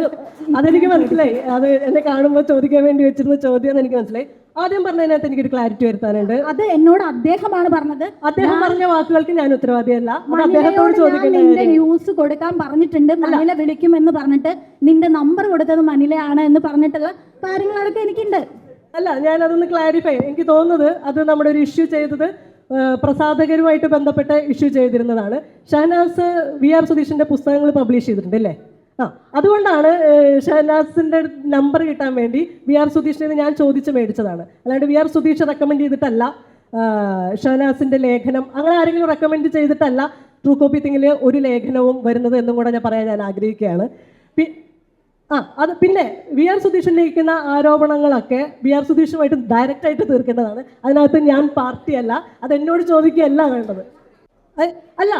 അതെനിക്ക് മനസ്സിലായി. അത് എന്നെ കാണുമ്പോൾ ചോദിക്കാൻ വേണ്ടി വെച്ചിരുന്ന ചോദ്യം എനിക്ക് മനസ്സിലായി. ആദ്യം പറഞ്ഞതിനകത്ത് എനിക്കൊരു ക്ലാരിറ്റി വരുത്താനുണ്ട്. അത് എന്നോട് അദ്ദേഹമാണ് പറഞ്ഞത്. അദ്ദേഹം പറഞ്ഞ വാക്കുകൾക്ക് ഞാൻ ഉത്തരവാദിയല്ല. അദ്ദേഹത്തോട് ചോദിക്കുന്നത് ന്യൂസ് കൊടുക്കാൻ പറഞ്ഞിട്ടുണ്ട്. മനില വിളിക്കും എന്ന് പറഞ്ഞിട്ട് നിന്റെ നമ്പർ കൊടുത്തത് മനിലയാണ് എന്ന് പറഞ്ഞിട്ടുള്ള കാര്യങ്ങളൊക്കെ എനിക്കുണ്ട്. അല്ല ഞാൻ അതൊന്ന് ക്ലാരിഫൈ എനിക്ക് തോന്നുന്നത് അത് നമ്മുടെ ഒരു ഇഷ്യൂ ചെയ്തത് പ്രസാധകരുമായിട്ട് ബന്ധപ്പെട്ട് ഇഷ്യൂ ചെയ്തിരുന്നതാണ്. ഷഹനാസ് വി ആർ സുധീഷിന്റെ പുസ്തകങ്ങൾ പബ്ലിഷ് ചെയ്തിട്ടുണ്ട് അല്ലേ? ആ അതുകൊണ്ടാണ് ഷഹനാസിന്റെ നമ്പർ കിട്ടാൻ വേണ്ടി വി ആർ സുധീഷിനെ ഞാൻ ചോദിച്ച് മേടിച്ചതാണ്. അല്ലാണ്ട് വി ആർ സുധീഷ് റെക്കമെൻഡ് ചെയ്തിട്ടല്ല. ഷഹനാസിന്റെ ലേഖനം അങ്ങനെ ആരെങ്കിലും റെക്കമെൻഡ് ചെയ്തിട്ടല്ല. ട്രൂ കോപ്പി തിങ്ങിൽ ഒരു ലേഖനവും വരുന്നത് എന്നും കൂടെ ഞാൻ പറയാൻ ഞാൻ ആഗ്രഹിക്കുകയാണ്. ആ അത് പിന്നെ വി ആർ സുധീഷ് ഉന്നയിക്കുന്ന ആരോപണങ്ങളൊക്കെ വി ആർ സുധീഷുമായിട്ട് ഡയറക്റ്റ് ആയിട്ട് തീർക്കേണ്ടതാണ്. അതിനകത്ത് ഞാൻ പാർട്ടിയല്ല അത് എന്നോട് ചോദിക്കുകയല്ല വേണ്ടത്. അല്ല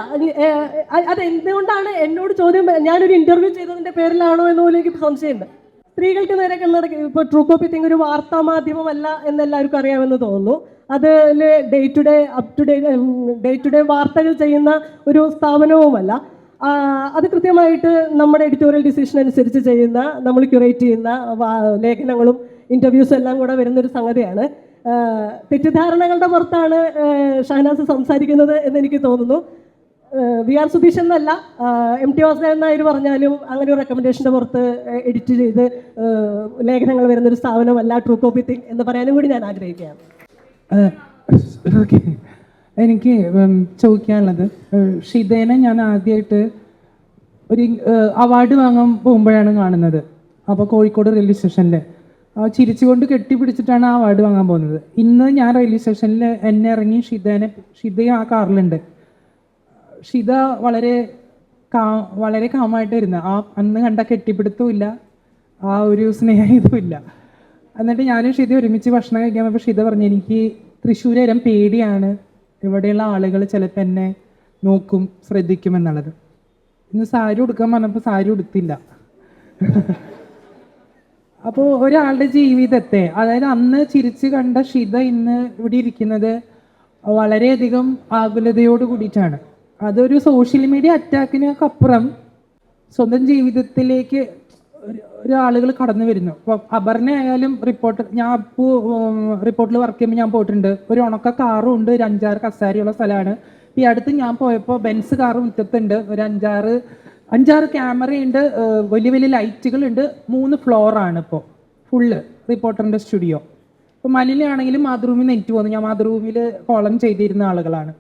അത് എന്തുകൊണ്ടാണ് എന്നോട് ചോദ്യം ഞാനൊരു ഇന്റർവ്യൂ ചെയ്തതിന്റെ പേരിലാണോ എന്ന് പോലും എനിക്ക് സംശയമുണ്ട്. സ്ത്രീകൾക്ക് നേരെ ഇപ്പോൾ ട്രൂ കോപ്പി തിങ് ഒരു വാർത്താ മാധ്യമമല്ല എന്ന് എല്ലാവർക്കും അറിയാമെന്ന് തോന്നുന്നു. അതിൽ day to day up to day day to day വാർത്തകൾ ചെയ്യുന്ന ഒരു സ്ഥാപനവുമല്ല. അത് കൃത്യമായിട്ട് നമ്മുടെ എഡിറ്റോറിയൽ ഡിസിഷൻ അനുസരിച്ച് ചെയ്യുന്ന നമ്മൾ ക്യൂറേറ്റ് ചെയ്യുന്ന ലേഖനങ്ങളും ഇന്റർവ്യൂസും എല്ലാം കൂടെ വരുന്നൊരു സംഗതിയാണ്. തെറ്റിദ്ധാരണകളുടെ പുറത്താണ് ഷഹനാസ് സംസാരിക്കുന്നത് എന്നെനിക്ക് തോന്നുന്നു. വി ആർ സുധീഷ് എന്നല്ല എം ടി വാസുദേവൻ നായർ പറഞ്ഞാലും അങ്ങനെ ഒരു റെക്കമെൻഡേഷന്റെ പുറത്ത് എഡിറ്റ് ചെയ്ത് ലേഖനങ്ങൾ വരുന്നൊരു സ്ഥാപനമല്ല ട്രൂ കോപ്പി തിങ് എന്ന് പറയാനും കൂടി ഞാൻ ആഗ്രഹിക്കുകയാണ്. എനിക്ക് ചോദിക്കാനുള്ളത്. ഷിതേനെ ഞാൻ ആദ്യമായിട്ട് ഒരു അവാർഡ് വാങ്ങാൻ പോകുമ്പോഴാണ് കാണുന്നത്. അപ്പോൾ കോഴിക്കോട് റെയിൽവേ സ്റ്റേഷനിൽ ചിരിച്ചുകൊണ്ട് കെട്ടിപ്പിടിച്ചിട്ടാണ് ആ അവാർഡ് വാങ്ങാൻ പോകുന്നത്. ഇന്ന് ഞാൻ റെയിൽവേ സ്റ്റേഷനിൽ എന്നെ ഇറങ്ങി ഷിതേനെ ഷിതയും ആ കാറിലുണ്ട്. ഷിത വളരെ കാ വളരെ കാമായിട്ടായിരുന്നു ആ അന്ന് കണ്ട കെട്ടിപ്പിടുത്തവും ആ ഒരു സ്നേഹം ഇല്ല. എന്നിട്ട് ഞാനും ഷിത ഒരുമിച്ച് ഭക്ഷണം കഴിക്കാൻ പോയപ്പോൾ ഷിത പറഞ്ഞു എനിക്ക് തൃശ്ശൂർ വരാൻ പേടിയാണ്. ഇവിടെയുള്ള ആളുകൾ ചിലപ്പോൾ എന്നെ നോക്കും ശ്രദ്ധിക്കും എന്നുള്ളത്. ഇന്ന് സാരി ഉടുക്കാൻ പറഞ്ഞപ്പോൾ സാരി ഉടുത്തില്ല. അപ്പോൾ ഒരാളുടെ ജീവിതത്തെ അതായത് അന്ന് ചിരിച്ച് കണ്ട ഷിത ഇന്ന് ഇവിടെ ഇരിക്കുന്നത് വളരെയധികം ആകുലതയോട് കൂടിയിട്ടാണ്. അതൊരു സോഷ്യൽ മീഡിയ അറ്റാക്കിനൊക്കെ അപ്പുറം സ്വന്തം ജീവിതത്തിലേക്ക് ഒരു ആളുകൾ കടന്നു വരുന്നു. അപ്പോൾ ആയാലും റിപ്പോർട്ട് ഞാൻ അപ്പോൾ റിപ്പോർട്ടിൽ വർക്ക് ചെയ്യുമ്പോൾ ഞാൻ പോയിട്ടുണ്ട്. ഒരു ഉണക്ക കാറും ഉണ്ട്. ഒരു അഞ്ചാറ് കസാരിയുള്ള സ്ഥലമാണ്. ഈ അടുത്ത് ഞാൻ പോയപ്പോൾ ബെൻസ് കാറ് മുറ്റത്തുണ്ട്. ഒരു അഞ്ചാറ് അഞ്ചാറ് ക്യാമറയുണ്ട് വലിയ വലിയ ലൈറ്റുകളുണ്ട് മൂന്ന് ഫ്ലോറാണ് ഇപ്പോൾ ഫുള്ള് റിപ്പോർട്ടറിന്റെ സ്റ്റുഡിയോ ഇപ്പോൾ മലിനാണെങ്കിലും മാതൃഭൂമി നെറ്റ് പോകുന്നു ഞാൻ മാതൃഭൂമിയിൽ കോളം ചെയ്തിരുന്ന ആളുകളാണ്.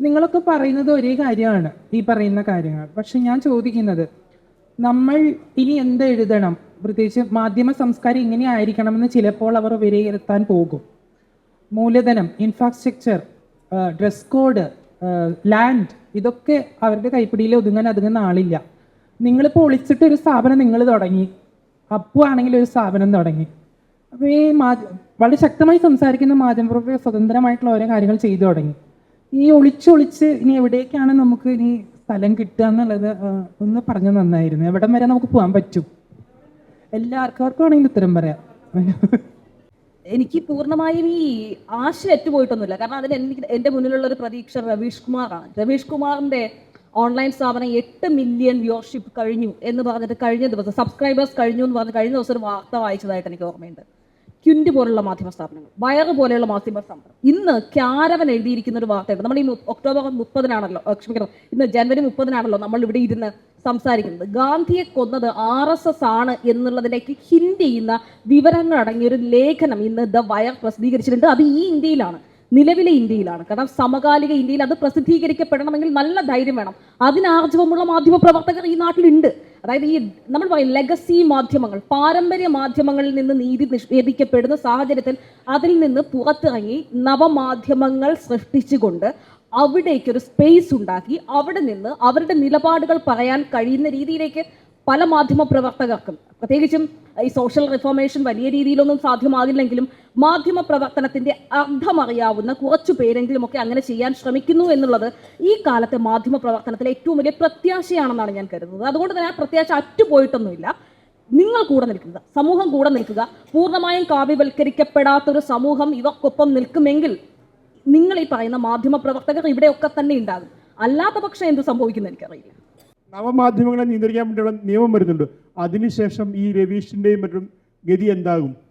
നിങ്ങളൊക്കെ പറയുന്നത് ഒരേ കാര്യമാണ്. ഈ പറയുന്ന കാര്യങ്ങൾ. പക്ഷെ ഞാൻ ചോദിക്കുന്നത് നമ്മൾ ഇനി എന്ത് എഴുതണം? പ്രത്യേകിച്ച് മാധ്യമ സംസ്കാരം ഇങ്ങനെ ആയിരിക്കണമെന്ന് ചിലപ്പോൾ അവർ വിലയിരുത്താൻ പോകും. മൂലധനം ഇൻഫ്രാസ്ട്രക്ചർ ഡ്രസ് കോഡ് ലാൻഡ് ഇതൊക്കെ അവരുടെ കൈപ്പിടിയിൽ ഒതുങ്ങാൻ അതുങ്ങുന്ന ആളില്ല. നിങ്ങളിപ്പോൾ ഒളിച്ചിട്ട് ഒരു സ്ഥാപനം നിങ്ങൾ തുടങ്ങി. അപ്പു ആണെങ്കിൽ ഒരു സ്ഥാപനം തുടങ്ങി. അപ്പോൾ ഈ മാധ്യ വളരെ ശക്തമായി സംസാരിക്കുന്ന മാധ്യമപ്രവർത്തകർ സ്വതന്ത്രമായിട്ടുള്ള ഓരോ കാര്യങ്ങൾ ചെയ്തു തുടങ്ങി. ഈ ഒളിച്ചൊളിച്ച് ഇനി എവിടേക്കാണ് നമുക്ക് ഇനി സ്ഥലം കിട്ടുക എന്നുള്ളത് ഒന്ന് പറഞ്ഞു നന്നായിരുന്നു. എവിടം വരെ നമുക്ക് പോകാൻ പറ്റും? എല്ലാവർക്കും ആണെങ്കിൽ ഉത്തരം പറയാം. എനിക്ക് പൂർണമായും ഈ ആശ അറ്റുപോയിട്ടൊന്നുമില്ല കാരണം അതിന് എനിക്ക് എന്റെ മുന്നിലുള്ള ഒരു പ്രതീക്ഷ രവീഷ് കുമാറാണ്. രവീഷ് കുമാറിന്റെ ഓൺലൈൻ സ്ഥാപനം എട്ട് മില്യൺ വ്യൂവർഷിപ്പ് കഴിഞ്ഞു എന്ന് പറഞ്ഞിട്ട് കഴിഞ്ഞ ദിവസം സബ്സ്ക്രൈബേഴ്സ് കഴിഞ്ഞു എന്ന് പറഞ്ഞ് കഴിഞ്ഞ ദിവസം ഒരു വാർത്ത വായിച്ചതായിട്ട് എനിക്ക് ഓർമ്മയുണ്ട്. ക്യുന്റ് പോലുള്ള മാധ്യമ സ്ഥാപനങ്ങൾ വയറ് പോലെയുള്ള മാധ്യമ സ്ഥാപനം ഇന്ന് ക്യാരവൻ എഴുതിയിരിക്കുന്ന ഒരു വാർത്തയുണ്ട് നമ്മൾ ഈ ഒക്ടോബർ മുപ്പതിനാണല്ലോ ക്ഷമിക്കണം ഇന്ന് ജനുവരി മുപ്പതിനാണല്ലോ നമ്മൾ ഇവിടെ ഇരുന്ന് സംസാരിക്കുന്നത്. ഗാന്ധിയെ കൊന്നത് ആർ എസ് എസ് ആണ് എന്നുള്ളതിലേക്ക് ഹിന്റ് ചെയ്യുന്ന വിവരങ്ങൾ അടങ്ങിയ ഒരു ലേഖനം ഇന്ന് ദ വയർ പ്രസിദ്ധീകരിച്ചിട്ടുണ്ട്. അത് ഈ ഇന്ത്യയിലാണ്. നിലവിലെ ഇന്ത്യയിലാണ്. കാരണം സമകാലിക ഇന്ത്യയിൽ അത് പ്രസിദ്ധീകരിക്കപ്പെടണമെങ്കിൽ നല്ല ധൈര്യം വേണം. അതിനാർജവമുള്ള മാധ്യമ പ്രവർത്തകർ ഈ നാട്ടിലുണ്ട്. അതായത് ഈ നമ്മൾ പറയും ലെഗസി മാധ്യമങ്ങൾ പാരമ്പര്യ മാധ്യമങ്ങളിൽ നിന്ന് നീതി നിഷേധിക്കപ്പെടുന്ന സാഹചര്യത്തിൽ അതിൽ നിന്ന് പുറത്തിറങ്ങി നവമാധ്യമങ്ങൾ സൃഷ്ടിച്ചുകൊണ്ട് അവിടേക്ക് ഒരു സ്പേസ് ഉണ്ടാക്കി അവിടെ നിന്ന് അവരുടെ നിലപാടുകൾ പറയാൻ കഴിയുന്ന രീതിയിലേക്ക് പല മാധ്യമ പ്രവർത്തകർക്കും പ്രത്യേകിച്ചും ഈ സോഷ്യൽ റിഫോർമേഷൻ വലിയ രീതിയിലൊന്നും സാധ്യമാകില്ലെങ്കിലും മാധ്യമ പ്രവർത്തനത്തിന്റെ അർത്ഥമറിയാവുന്ന കുറച്ചു പേരെങ്കിലും ഒക്കെ അങ്ങനെ ചെയ്യാൻ ശ്രമിക്കുന്നു എന്നുള്ളത് ഈ കാലത്തെ മാധ്യമ പ്രവർത്തനത്തിലെ ഏറ്റവും വലിയ പ്രത്യാശയാണെന്നാണ് ഞാൻ കരുതുന്നത്. അതുകൊണ്ട് തന്നെ ആ പ്രത്യാശ അറ്റുപോയിട്ടൊന്നുമില്ല. നിങ്ങൾ കൂടെ നിൽക്കുക സമൂഹം കൂടെ നിൽക്കുക പൂർണമായും കാവ്യവൽക്കരിക്കപ്പെടാത്തൊരു സമൂഹം ഇവർക്കൊപ്പം നിൽക്കുമെങ്കിൽ നിങ്ങൾ ഈ പറയുന്ന മാധ്യമ പ്രവർത്തകർ ഇവിടെയൊക്കെ തന്നെ ഉണ്ടാകും. അല്ലാത്ത പക്ഷം എന്ത് സംഭവിക്കുന്നു എനിക്കറിയില്ല. നവമാധ്യമങ്ങളെ നിയന്ത്രിക്കാൻ വേണ്ടിയുള്ള നിയമം വരുന്നുണ്ട്. അതിനുശേഷം ഈ രവീഷിന്റെയും മറ്റും ഗതി എന്താകും?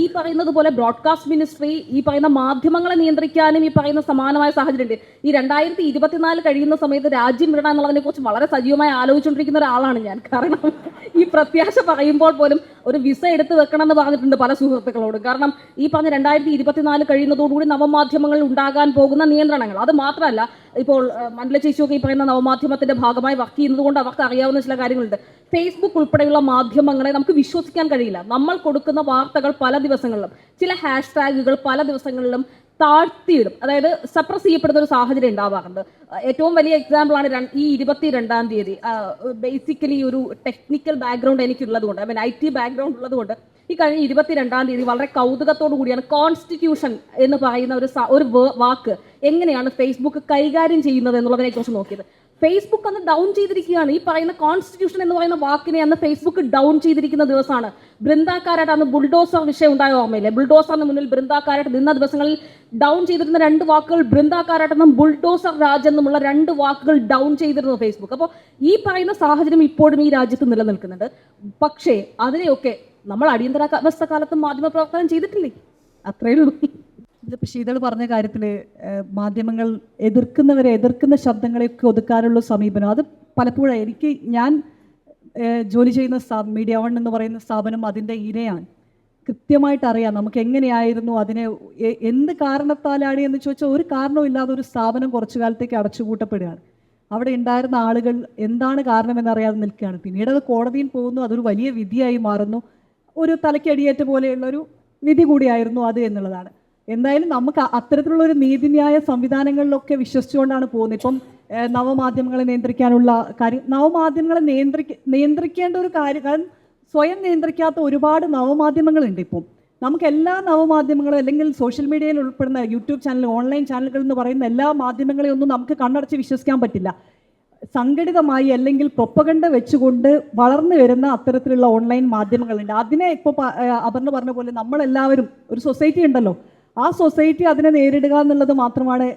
ഈ പറയുന്നത് പോലെ ബ്രോഡ്കാസ്റ്റ് മിനിസ്ട്രി ഈ പറയുന്ന മാധ്യമങ്ങളെ നിയന്ത്രിക്കാനും ഈ പറയുന്ന സമാനമായ സാഹചര്യമുണ്ട്. ഈ രണ്ടായിരത്തി ഇരുപത്തിനാല് കഴിയുന്ന സമയത്ത് രാജ്യം വിടണം എന്നുള്ളതിനെ കുറിച്ച് വളരെ സജീവമായി ആലോചിച്ചുകൊണ്ടിരിക്കുന്ന ഒരാളാണ് ഞാൻ. കാരണം ഈ പ്രത്യാശ പറയുമ്പോൾ പോലും ഒരു വിസ എടുത്ത് വെക്കണം എന്ന് പറഞ്ഞിട്ടുണ്ട് പല സുഹൃത്തുക്കളോട്. കാരണം ഈ പറഞ്ഞ രണ്ടായിരത്തി ഇരുപത്തിനാല് കഴിയുന്നതോടുകൂടി നവമാധ്യമങ്ങളിൽ ഉണ്ടാകാൻ പോകുന്ന നിയന്ത്രണങ്ങൾ. അത് മാത്രമല്ല ഇപ്പോൾ മണ്ഡല ചേച്ചിയൊക്കെ ഈ പറയുന്ന നവമാധ്യമത്തിന്റെ ഭാഗമായി വർക്ക് ചെയ്യുന്നത് കൊണ്ട് അവർക്ക് അറിയാവുന്ന ചില കാര്യങ്ങളുണ്ട്. ഫേസ്ബുക്ക് ഉൾപ്പെടെയുള്ള മാധ്യമങ്ങളെ നമുക്ക് വിശ്വസിക്കാൻ കഴിയില്ല. നമ്മൾ കൊടുക്കുന്ന വാർത്തകൾ പല ദിവസങ്ങളിലും ചില ഹാഷ് ടാഗുകൾ പല ദിവസങ്ങളിലും താഴ്ത്തിയിടും. അതായത് സപ്രസ് ചെയ്യപ്പെടുന്ന ഒരു സാഹചര്യം ഉണ്ടാവാറുണ്ട്. ഏറ്റവും വലിയ എക്സാമ്പിളാണ് ഈ ഇരുപത്തി രണ്ടാം തീയതി ബേസിക്കലി ഒരു ടെക്നിക്കൽ ബാക്ക്ഗ്രൗണ്ട് എനിക്ക് ഉള്ളതുകൊണ്ട് I mean I T background ഉള്ളതുകൊണ്ട് ഈ കഴിഞ്ഞ ഇരുപത്തിരണ്ടാം തീയതി വളരെ കൗതുകത്തോടു കൂടിയാണ് കോൺസ്റ്റിറ്റ്യൂഷൻ എന്ന് പറയുന്ന ഒരു ഒരു വാക്ക് എങ്ങനെയാണ് ഫേസ്ബുക്ക് കൈകാര്യം ചെയ്യുന്നത് എന്നുള്ളതിനെ കുറിച്ച് നോക്കിയത്. ഫേസ്ബുക്ക് അന്ന് ഡൗൺ ചെയ്തിരിക്കുകയാണ്. ഈ പറയുന്ന കോൺസ്റ്റിറ്റ്യൂഷൻ എന്ന് പറയുന്ന വാക്കിനെ അന്ന് ഫേസ്ബുക്ക് ഡൗൺ ചെയ്തിരിക്കുന്ന ദിവസമാണ്. ബൃന്ദാക്കാരായിട്ട് അന്ന് ബുൾഡോസർ വിഷയം ഉണ്ടായ ഓർമ്മയില്ലേ? ബുൾഡോസറിന് മുന്നിൽ ബൃന്ദാക്കാരായിട്ട് നിന്ന ദിവസങ്ങളിൽ ഡൗൺ ചെയ്തിരുന്ന രണ്ട് വാക്കുകൾ ബൃന്ദാക്കാരായിട്ടെന്നും ബുൾഡോസർ രാജ് എന്നുമുള്ള രണ്ട് വാക്കുകൾ ഡൗൺ ചെയ്തിരുന്നു ഫേസ്ബുക്ക് അപ്പോൾ ഈ പറയുന്ന സാഹചര്യം ഇപ്പോഴും ഈ രാജ്യത്ത് നിലനിൽക്കുന്നുണ്ട്. പക്ഷേ അതിനെയൊക്കെ നമ്മൾ അടിയന്തരാവസ്ഥ കാലത്ത് മാധ്യമപ്രവർത്തനം ചെയ്തിട്ടില്ലേ? അത്രയേ ഉള്ളൂ. ഇതിപ്പോൾ ശീതൾ പറഞ്ഞ കാര്യത്തിൽ മാധ്യമങ്ങൾ എതിർക്കുന്നവരെ എതിർക്കുന്ന ശബ്ദങ്ങളെയൊക്കെ ഒതുക്കാനുള്ള സമീപനം. അത് പലപ്പോഴും എനിക്ക് ഞാൻ ജോലി ചെയ്യുന്ന സ്ഥാ മീഡിയ വൺ എന്ന് പറയുന്ന സ്ഥാപനം അതിന്റെ ഇരയാണ്. കൃത്യമായിട്ട് അറിയാം നമുക്ക് എങ്ങനെയായിരുന്നു അതിനെ എന്ത് കാരണത്താലാണ് എന്ന് ചോദിച്ചാൽ ഒരു കാരണവും ഇല്ലാതെ ഒരു സ്ഥാപനം കുറച്ചു കാലത്തേക്ക് അടച്ചുപൂട്ടപ്പെടുകയാണ്. അവിടെ ഉണ്ടായിരുന്ന ആളുകൾ എന്താണ് കാരണമെന്നറിയാതെ നിൽക്കുകയാണ്. പിന്നീട് അത് കോടതിയിൽ പോകുന്നു അതൊരു വലിയ വിധിയായി മാറുന്നു. ഒരു തലയ്ക്കടിയേറ്റ പോലെയുള്ളൊരു വിധി കൂടിയായിരുന്നു അത് എന്നുള്ളതാണ്. എന്തായാലും നമുക്ക് അത്തരത്തിലുള്ള ഒരു നീതിന്യായ സംവിധാനങ്ങളിലൊക്കെ വിശ്വസിച്ചുകൊണ്ടാണ് പോകുന്നത്. ഇപ്പം നവമാധ്യമങ്ങളെ നിയന്ത്രിക്കാനുള്ള കാര്യം നവമാധ്യമങ്ങളെ നിയന്ത്രിക്ക നിയന്ത്രിക്കേണ്ട ഒരു കാര്യം കാരണം സ്വയം നിയന്ത്രിക്കാത്ത ഒരുപാട് നവമാധ്യമങ്ങളുണ്ട് ഇപ്പം. നമുക്ക് എല്ലാ നവമാധ്യമങ്ങളും അല്ലെങ്കിൽ സോഷ്യൽ മീഡിയയിൽ ഉൾപ്പെടുന്ന യൂട്യൂബ് ചാനൽ ഓൺലൈൻ ചാനലുകൾ എന്ന് പറയുന്ന എല്ലാ മാധ്യമങ്ങളെയും ഒന്നും നമുക്ക് കണ്ണടച്ച് വിശ്വസിക്കാൻ പറ്റില്ല. സംഘടിതമായി അല്ലെങ്കിൽ പ്രൊപ്പഗണ്ട വെച്ചുകൊണ്ട് വളർന്നു വരുന്ന അത്തരത്തിലുള്ള ഓൺലൈൻ മാധ്യമങ്ങളുണ്ട്. അതിനെ ഇപ്പോൾ അപർണ പറഞ്ഞ പോലെ നമ്മളെല്ലാവരും ഒരു സൊസൈറ്റി ഉണ്ടല്ലോ ആ സൊസൈറ്റി അതിനെ നേരിടുക എന്നുള്ളത് മാത്രമാണ്.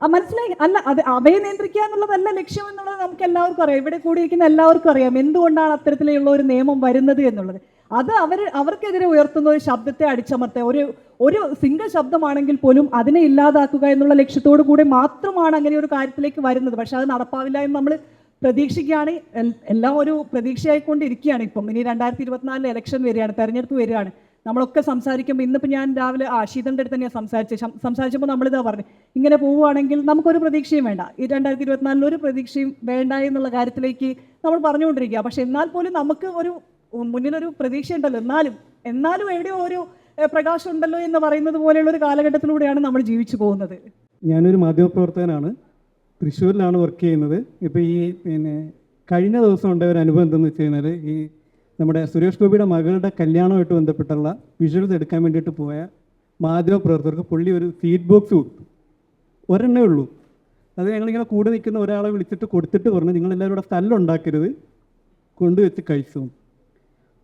മനസ്സിലായി? അല്ല അത് അവയെ നിയന്ത്രിക്കുക എന്നുള്ളതല്ല ലക്ഷ്യം എന്നുള്ളത് നമുക്ക് എല്ലാവർക്കും അറിയാം. ഇവിടെ കൂടിയിരിക്കുന്ന എല്ലാവർക്കും അറിയാം എന്തുകൊണ്ടാണ് അത്തരത്തിലുള്ള ഒരു നിയമം വരുന്നത് എന്നുള്ളത്. അത് അവർ അവർക്കെതിരെ ഉയർത്തുന്ന ഒരു ശബ്ദത്തെ അടിച്ചമർത്തുക. ഒരു ഒരു സിംഗിൾ ശബ്ദമാണെങ്കിൽ പോലും അതിനെ ഇല്ലാതാക്കുക എന്നുള്ള ലക്ഷ്യത്തോടു കൂടി മാത്രമാണ് അങ്ങനെ ഒരു കാര്യത്തിലേക്ക് വരുന്നത്. പക്ഷെ അത് നടപ്പാവില്ല എന്ന് നമ്മൾ പ്രതീക്ഷിക്കുകയാണ്. എല്ലാം ഒരു പ്രതീക്ഷയായിക്കൊണ്ടിരിക്കുകയാണ് ഇപ്പം. ഇനി രണ്ടായിരത്തി ഇരുപത്തിനാലിൽ ഇലക്ഷൻ വരികയാണ് തെരഞ്ഞെടുപ്പ് വരികയാണ്. നമ്മളൊക്കെ സംസാരിക്കുമ്പോൾ ഇന്നിപ്പോൾ ഞാൻ രാവിലെ ആ ശീതന്റെ അടുത്ത് തന്നെയാണ് സംസാരിച്ചത് ശം- സംസാരിച്ചപ്പോൾ നമ്മളിതാ പറഞ്ഞു ഇങ്ങനെ പോവുകയാണെങ്കിൽ നമുക്കൊരു പ്രതീക്ഷയും വേണ്ട. ഈ രണ്ടായിരത്തി ഇരുപത്തിനാലിൽ ഒരു പ്രതീക്ഷയും വേണ്ട എന്നുള്ള കാര്യത്തിലേക്ക് നമ്മൾ പറഞ്ഞുകൊണ്ടിരിക്കുക. പക്ഷെ എന്നാൽ പോലും നമുക്ക് ഒരു മുന്നിലൊരു പ്രതീക്ഷ ഉണ്ടല്ലോ. എന്നാലും എന്നാലും എവിടെയോ ഒരു പ്രകാശം ഉണ്ടല്ലോ എന്ന് പറയുന്നത് പോലെയുള്ള ഒരു കാലഘട്ടത്തിലൂടെയാണ് നമ്മൾ ജീവിച്ചു പോകുന്നത്. ഞാനൊരു മാധ്യമപ്രവർത്തകനാണ്. തൃശ്ശൂരിലാണ് വർക്ക് ചെയ്യുന്നത്. ഇപ്പോൾ ഈ പിന്നെ കഴിഞ്ഞ ദിവസം ഉണ്ടായ ഒരു അനുഭവം എന്തെന്ന് വെച്ച് കഴിഞ്ഞാൽ ഈ നമ്മുടെ സുരേഷ് ഗോപിയുടെ മകളുടെ കല്യാണമായിട്ട് ബന്ധപ്പെട്ടുള്ള വിഷ്വൽസ് എടുക്കാൻ വേണ്ടിയിട്ട് പോയ മാധ്യമപ്രവർത്തകർക്ക് പുള്ളി ഒരു ഫീഡ് ബോക്സ് കൊടുത്തു ഒരെണ്ണേ ഉള്ളൂ. അത് ഞങ്ങളിങ്ങനെ കൂടെ നിൽക്കുന്ന ഒരാളെ വിളിച്ചിട്ട് കൊടുത്തിട്ട് പറഞ്ഞു നിങ്ങളെല്ലാവരും ഇവിടെ സ്ഥലം ഉണ്ടാക്കരുത്. കൊണ്ടുവച്ച് കഴിച്ചു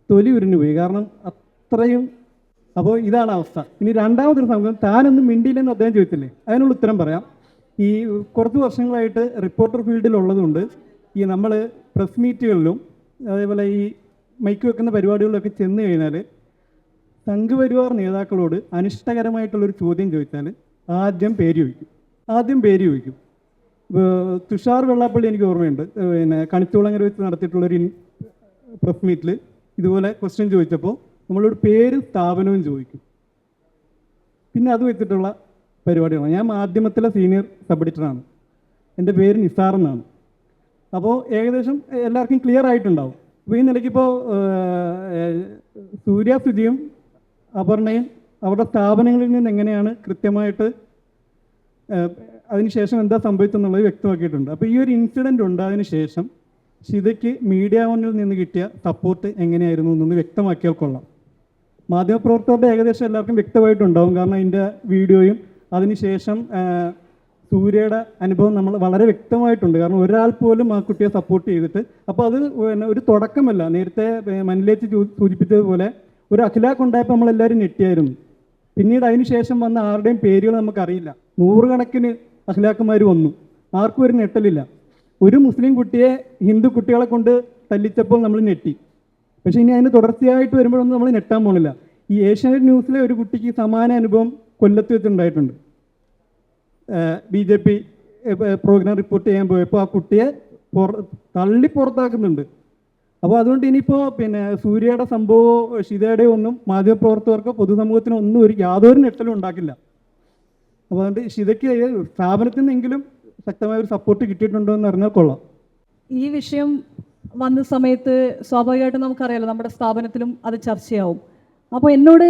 തൊലി ഉരുഞ്ഞു പോയി. കാരണം അത്രയും അപ്പോൾ ഇതാണ് അവസ്ഥ. ഇനി രണ്ടാമതൊരു സംഭവം താനൊന്നും മിണ്ടിയില്ലെന്ന് അദ്ദേഹം ചോദിച്ചില്ലേ? അതിനുള്ള ഉത്തരം പറയാം. ഈ കുറച്ച് വർഷങ്ങളായിട്ട് റിപ്പോർട്ടർ ഫീൽഡിലുള്ളതുകൊണ്ട് ഈ നമ്മൾ പ്രസ് മീറ്റുകളിലും അതേപോലെ ഈ മൈക്ക് വെക്കുന്ന പരിപാടികളിലൊക്കെ ചെന്ന് കഴിഞ്ഞാൽ സംഘപരിവാർ നേതാക്കളോട് അനിഷ്ടകരമായിട്ടുള്ളൊരു ചോദ്യം ചോദിച്ചാൽ ആദ്യം പേര് ചോദിക്കും. ആദ്യം പേര് ചോദിക്കും. തുഷാർ വെള്ളാപ്പള്ളി എനിക്ക് ഓർമ്മയുണ്ട്. പിന്നെ കണിച്ചുളങ്ങര വെച്ച് നടത്തിയിട്ടുള്ളൊരു പ്രസ് മീറ്റിൽ ഇതുപോലെ ക്വസ്റ്റ്യൻ ചോദിച്ചപ്പോൾ നമ്മളോട് പേര് സ്ഥാപനവും ചോദിക്കും. പിന്നെ അത് വെച്ചിട്ടുള്ള പരിപാടികളാണ്. ഞാൻ മാധ്യമത്തിലെ സീനിയർ സബ് എഡിറ്ററാണ് എന്റെ പേര് നിസാർ എന്നാണ്. അപ്പോൾ ഏകദേശം എല്ലാവർക്കും ക്ലിയർ ആയിട്ടുണ്ടാവും. അപ്പോൾ ഈ നിലയ്ക്കിപ്പോൾ സൂര്യ സുജിയും അപർണയും അവരുടെ സ്ഥാപനങ്ങളിൽ നിന്ന് എങ്ങനെയാണ് കൃത്യമായിട്ട് അതിനുശേഷം എന്താ സംഭവിച്ചെന്നുള്ളത് വ്യക്തമാക്കിയിട്ടുണ്ട്. അപ്പോൾ ഈ ഒരു ഇൻസിഡന്റ് ഉണ്ടായതിനു ശേഷം ഷിതയ്ക്ക് മീഡിയ വണ്ണിൽ നിന്ന് കിട്ടിയ സപ്പോർട്ട് എങ്ങനെയായിരുന്നു എന്നൊന്ന് വ്യക്തമാക്കിയാൽ കൊള്ളാം. മാധ്യമപ്രവർത്തകരുടെ ഏകദേശം എല്ലാവർക്കും വ്യക്തമായിട്ടുണ്ടാവും. കാരണം അതിന്റെ വീഡിയോയും അതിനുശേഷം സൂര്യയുടെ അനുഭവം നമ്മൾ വളരെ വ്യക്തമായിട്ടുണ്ട്. കാരണം ഒരാൾ പോലും ആ കുട്ടിയെ സപ്പോർട്ട് ചെയ്തിട്ട്. അപ്പോൾ അത് ഒരു തുടക്കമല്ല. നേരത്തെ മനിലേച്ച് സൂചിപ്പിച്ചതുപോലെ ഒരു അഖിലാക്ക് ഉണ്ടായപ്പോൾ നമ്മളെല്ലാവരും ഞെട്ടിയായിരുന്നു. പിന്നീട് അതിന് ശേഷം വന്ന ആരുടെയും പേരുകൾ നമുക്കറിയില്ല. നൂറുകണക്കിന് അഖിലാക്കന്മാർ വന്നു. ആർക്കും ഒരു ഞെട്ടലില്ല. ഒരു മുസ്ലിം കുട്ടിയെ ഹിന്ദു കുട്ടികളെ കൊണ്ട് തല്ലിച്ചപ്പോൾ നമ്മൾ ഞെട്ടി. പക്ഷേ ഇനി അതിന് തുടർച്ചയായിട്ട് വരുമ്പോഴൊന്നും നമ്മൾ ഞെട്ടാൻ പോണില്ല. ഈ ഏഷ്യാനെറ്റ് ന്യൂസിലെ ഒരു കുട്ടിക്ക് സമാന അനുഭവം കൊല്ലത്ത് വെച്ചുണ്ടായിട്ടുണ്ട് B J P program report ചെയ്യാൻ പോയപ്പോൾ ആ കുട്ടിയെ തള്ളി പുറത്താക്കുന്നുണ്ട്. അപ്പോൾ അതുകൊണ്ട് ഇനിയിപ്പോൾ പിന്നെ സൂര്യയുടെ സംഭവമോ ഷിതയുടെ ഒന്നും മാധ്യമപ്രവർത്തകർക്കോ പൊതുസമൂഹത്തിനോ ഒന്നും ഒരു യാതൊരു ഞെട്ടലും ഉണ്ടാക്കില്ല. അപ്പോൾ അതുകൊണ്ട് ഷിതയ്ക്ക് സ്ഥാപനത്തിൽ നിന്നെങ്കിലും ശക്തമായ ഒരു സപ്പോർട്ട് കിട്ടിയിട്ടുണ്ടോ എന്ന് അറിഞ്ഞാൽ കൊള്ളാം. ഈ വിഷയം വന്ന സമയത്ത് സ്വാഭാവികമായിട്ടും നമുക്കറിയാലോ നമ്മുടെ സ്ഥാപനത്തിലും അത് ചർച്ചയാവും. അപ്പോൾ എന്നോട്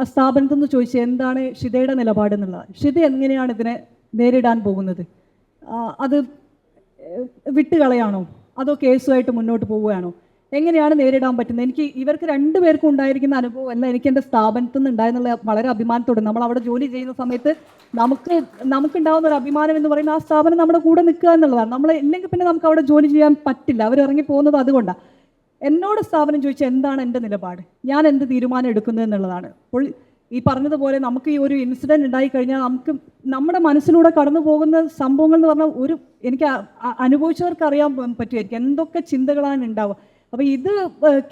ആ സ്ഥാപനത്തിൽ നിന്ന് ചോദിച്ചത് എന്താണ് ഷിതയുടെ നിലപാട് എന്നുള്ളത് ഷിത എങ്ങനെയാണ് ഇതിനെ നേരിടാൻ പോകുന്നത്. അത് വിട്ടുകളയാണോ? അതോ കേസുമായിട്ട് മുന്നോട്ട് പോവുകയാണോ? എങ്ങനെയാണ് നേരിടാൻ പറ്റുന്നത്? എനിക്ക് ഇവർക്ക് രണ്ടുപേർക്കും ഉണ്ടായിരിക്കുന്ന അനുഭവം അല്ല എനിക്ക് എന്റെ സ്ഥാപനത്തിൽ നിന്ന് ഉണ്ടായെന്നുള്ള വളരെ അഭിമാനത്തോടെ നമ്മൾ അവിടെ ജോലി ചെയ്യുന്ന സമയത്ത് നമുക്ക് നമുക്കുണ്ടാവുന്ന ഒരു അഭിമാനം എന്ന് പറയുന്നത് ആ സ്ഥാപനം നമ്മുടെ കൂടെ നിൽക്കുക എന്നുള്ളതാണ്. നമ്മൾ ഇല്ലെങ്കിൽ പിന്നെ നമുക്ക് അവിടെ ജോലി ചെയ്യാൻ പറ്റില്ല. അവർ ഇറങ്ങി പോകുന്നത് അതുകൊണ്ടാണ് എന്നോട് സ്ഥാപനം ചോദിച്ചാൽ എന്താണ് എന്റെ നിലപാട്? ഞാൻ എന്ത് തീരുമാനം എടുക്കുന്നത് എന്നുള്ളതാണ്. അപ്പോൾ ഈ പറഞ്ഞതുപോലെ നമുക്ക് ഈ ഒരു ഇൻസിഡന്റ് ഉണ്ടായി കഴിഞ്ഞാൽ നമുക്ക് നമ്മുടെ മനസ്സിലൂടെ കടന്നു പോകുന്ന സംഭവങ്ങൾ എന്ന് പറഞ്ഞാൽ ഒരു എനിക്ക് അനുഭവിച്ചവർക്ക് അറിയാൻ പറ്റുമായിരിക്കും. എന്തൊക്കെ ചിന്തകളാണ് ഉണ്ടാവുക. അപ്പോൾ ഇത്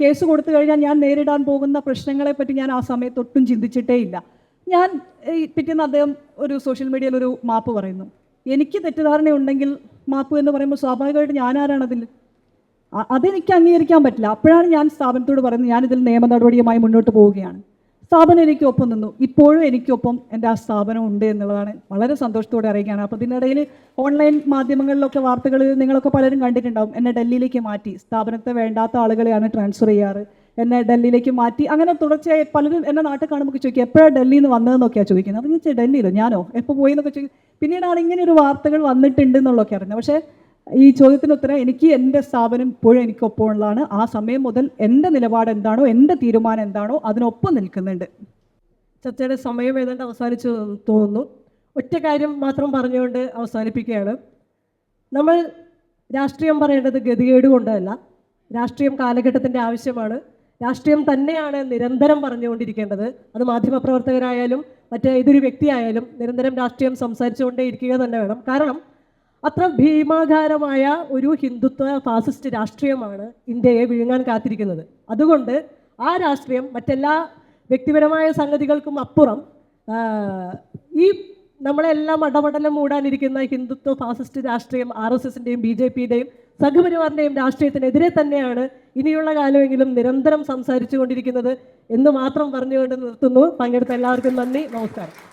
കേസ് കൊടുത്തു കഴിഞ്ഞാൽ ഞാൻ നേരിടാൻ പോകുന്ന പ്രശ്നങ്ങളെ പറ്റി ഞാൻ ആ സമയത്ത് ഒട്ടും ചിന്തിച്ചിട്ടേ ഇല്ല. ഞാൻ പിറ്റേന്ന് അദ്ദേഹം ഒരു സോഷ്യൽ മീഡിയയിൽ ഒരു മാപ്പ് പറയുന്നു. എനിക്ക് തെറ്റിദ്ധാരണ ഉണ്ടെങ്കിൽ മാപ്പ് എന്ന് പറയുമ്പോൾ സ്വാഭാവികമായിട്ട് ഞാനാരാണ് അതിൽ? അതെനിക്ക് അംഗീകരിക്കാൻ പറ്റില്ല. അപ്പോഴാണ് ഞാൻ സ്ഥാപനത്തോട് പറയുന്നത് ഞാൻ ഇതിൽ നിയമ നടപടിയുമായി മുന്നോട്ട് പോവുകയാണ്. സ്ഥാപനം എനിക്കൊപ്പം നിന്നു. ഇപ്പോഴും എനിക്കൊപ്പം എന്റെ ആ സ്ഥാപനം ഉണ്ട് എന്നുള്ളതാണ് വളരെ സന്തോഷത്തോടെ അറിയിക്കുകയാണ്. അപ്പോൾ ഇതിനിടയിൽ ഓൺലൈൻ മാധ്യമങ്ങളിലൊക്കെ വാർത്തകൾ നിങ്ങളൊക്കെ പലരും കണ്ടിട്ടുണ്ടാവും. എന്നെ ഡൽഹിയിലേക്ക് മാറ്റി. സ്ഥാപനത്തെ വേണ്ടാത്ത ആളുകളെയാണ് ട്രാൻസ്ഫർ ചെയ്യാറ്. എന്നെ ഡൽഹിയിലേക്ക് മാറ്റി. അങ്ങനെ തുടർച്ചയായി പലരും എന്നെ നാട്ടിൽ കാണുമ്പോൾ ചോദിക്കും എപ്പോഴാണ് ഡൽഹിയിൽ നിന്ന് വന്നതെന്നൊക്കെയാണ് ചോദിക്കുന്നത്? അപ്പോൾ ഞാൻ ചോദിച്ചു, ഡൽഹിയിലോ? ഞാനോ? എപ്പോൾ പോയി എന്നൊക്കെ ചോദിക്കും. പിന്നീടാണ് ഇങ്ങനെ ഒരു വാർത്തകൾ വന്നിട്ടുണ്ട് എന്നുള്ളതൊക്കെ അറിഞ്ഞത് പക്ഷേ ഈ ചോദ്യത്തിന് ഉത്തരം എനിക്ക് എന്റെ സ്ഥാപനം ഇപ്പോഴും എനിക്കൊപ്പമുള്ളതാണ്. ആ സമയം മുതൽ എന്റെ നിലപാട് എന്താണോ എന്റെ തീരുമാനം എന്താണോ അതിനൊപ്പം നിൽക്കുന്നുണ്ട്. ചർച്ചയുടെ സമയം ഏതാണ്ട് അവസാനിച്ചു തോന്നുന്നു. ഒറ്റ കാര്യം മാത്രം പറഞ്ഞുകൊണ്ട് അവസാനിപ്പിക്കുകയാണ്. നമ്മൾ രാഷ്ട്രീയം പറയേണ്ടത് ഗതികേട് കൊണ്ടല്ല. രാഷ്ട്രീയം കാലഘട്ടത്തിന്റെ ആവശ്യമാണ്. രാഷ്ട്രീയം തന്നെയാണ് നിരന്തരം പറഞ്ഞുകൊണ്ടിരിക്കേണ്ടത്. അത് മാധ്യമപ്രവർത്തകരായാലും മറ്റേ ഏതൊരു വ്യക്തിയായാലും നിരന്തരം രാഷ്ട്രീയം സംസാരിച്ചുകൊണ്ടേ ഇരിക്കുക തന്നെ വേണം. കാരണം അത്ര ഭീമാകാരമായ ഒരു ഹിന്ദുത്വ ഫാസിസ്റ്റ് രാഷ്ട്രീയമാണ് ഇന്ത്യയെ വിഴുങ്ങാൻ കാത്തിരിക്കുന്നത്. അതുകൊണ്ട് ആ രാഷ്ട്രീയം മറ്റെല്ലാ വ്യക്തിപരമായ സംഗതികൾക്കും അപ്പുറം ഈ നമ്മളെല്ലാം അടപടലം മൂടാനിരിക്കുന്ന ഹിന്ദുത്വ ഫാസിസ്റ്റ് രാഷ്ട്രീയം ആർ എസ് എസിന്റെയും ബി ജെ പിയുടെയും സംഘപരിവാറിന്റെയും രാഷ്ട്രീയത്തിനെതിരെ തന്നെയാണ് ഇനിയുള്ള കാലമെങ്കിലും നിരന്തരം സംസാരിച്ചു കൊണ്ടിരിക്കുന്നത് എന്ന് മാത്രം പറഞ്ഞുകൊണ്ട് നിർത്തുന്നു. പങ്കെടുത്ത എല്ലാവർക്കും നന്ദി. നമസ്കാരം.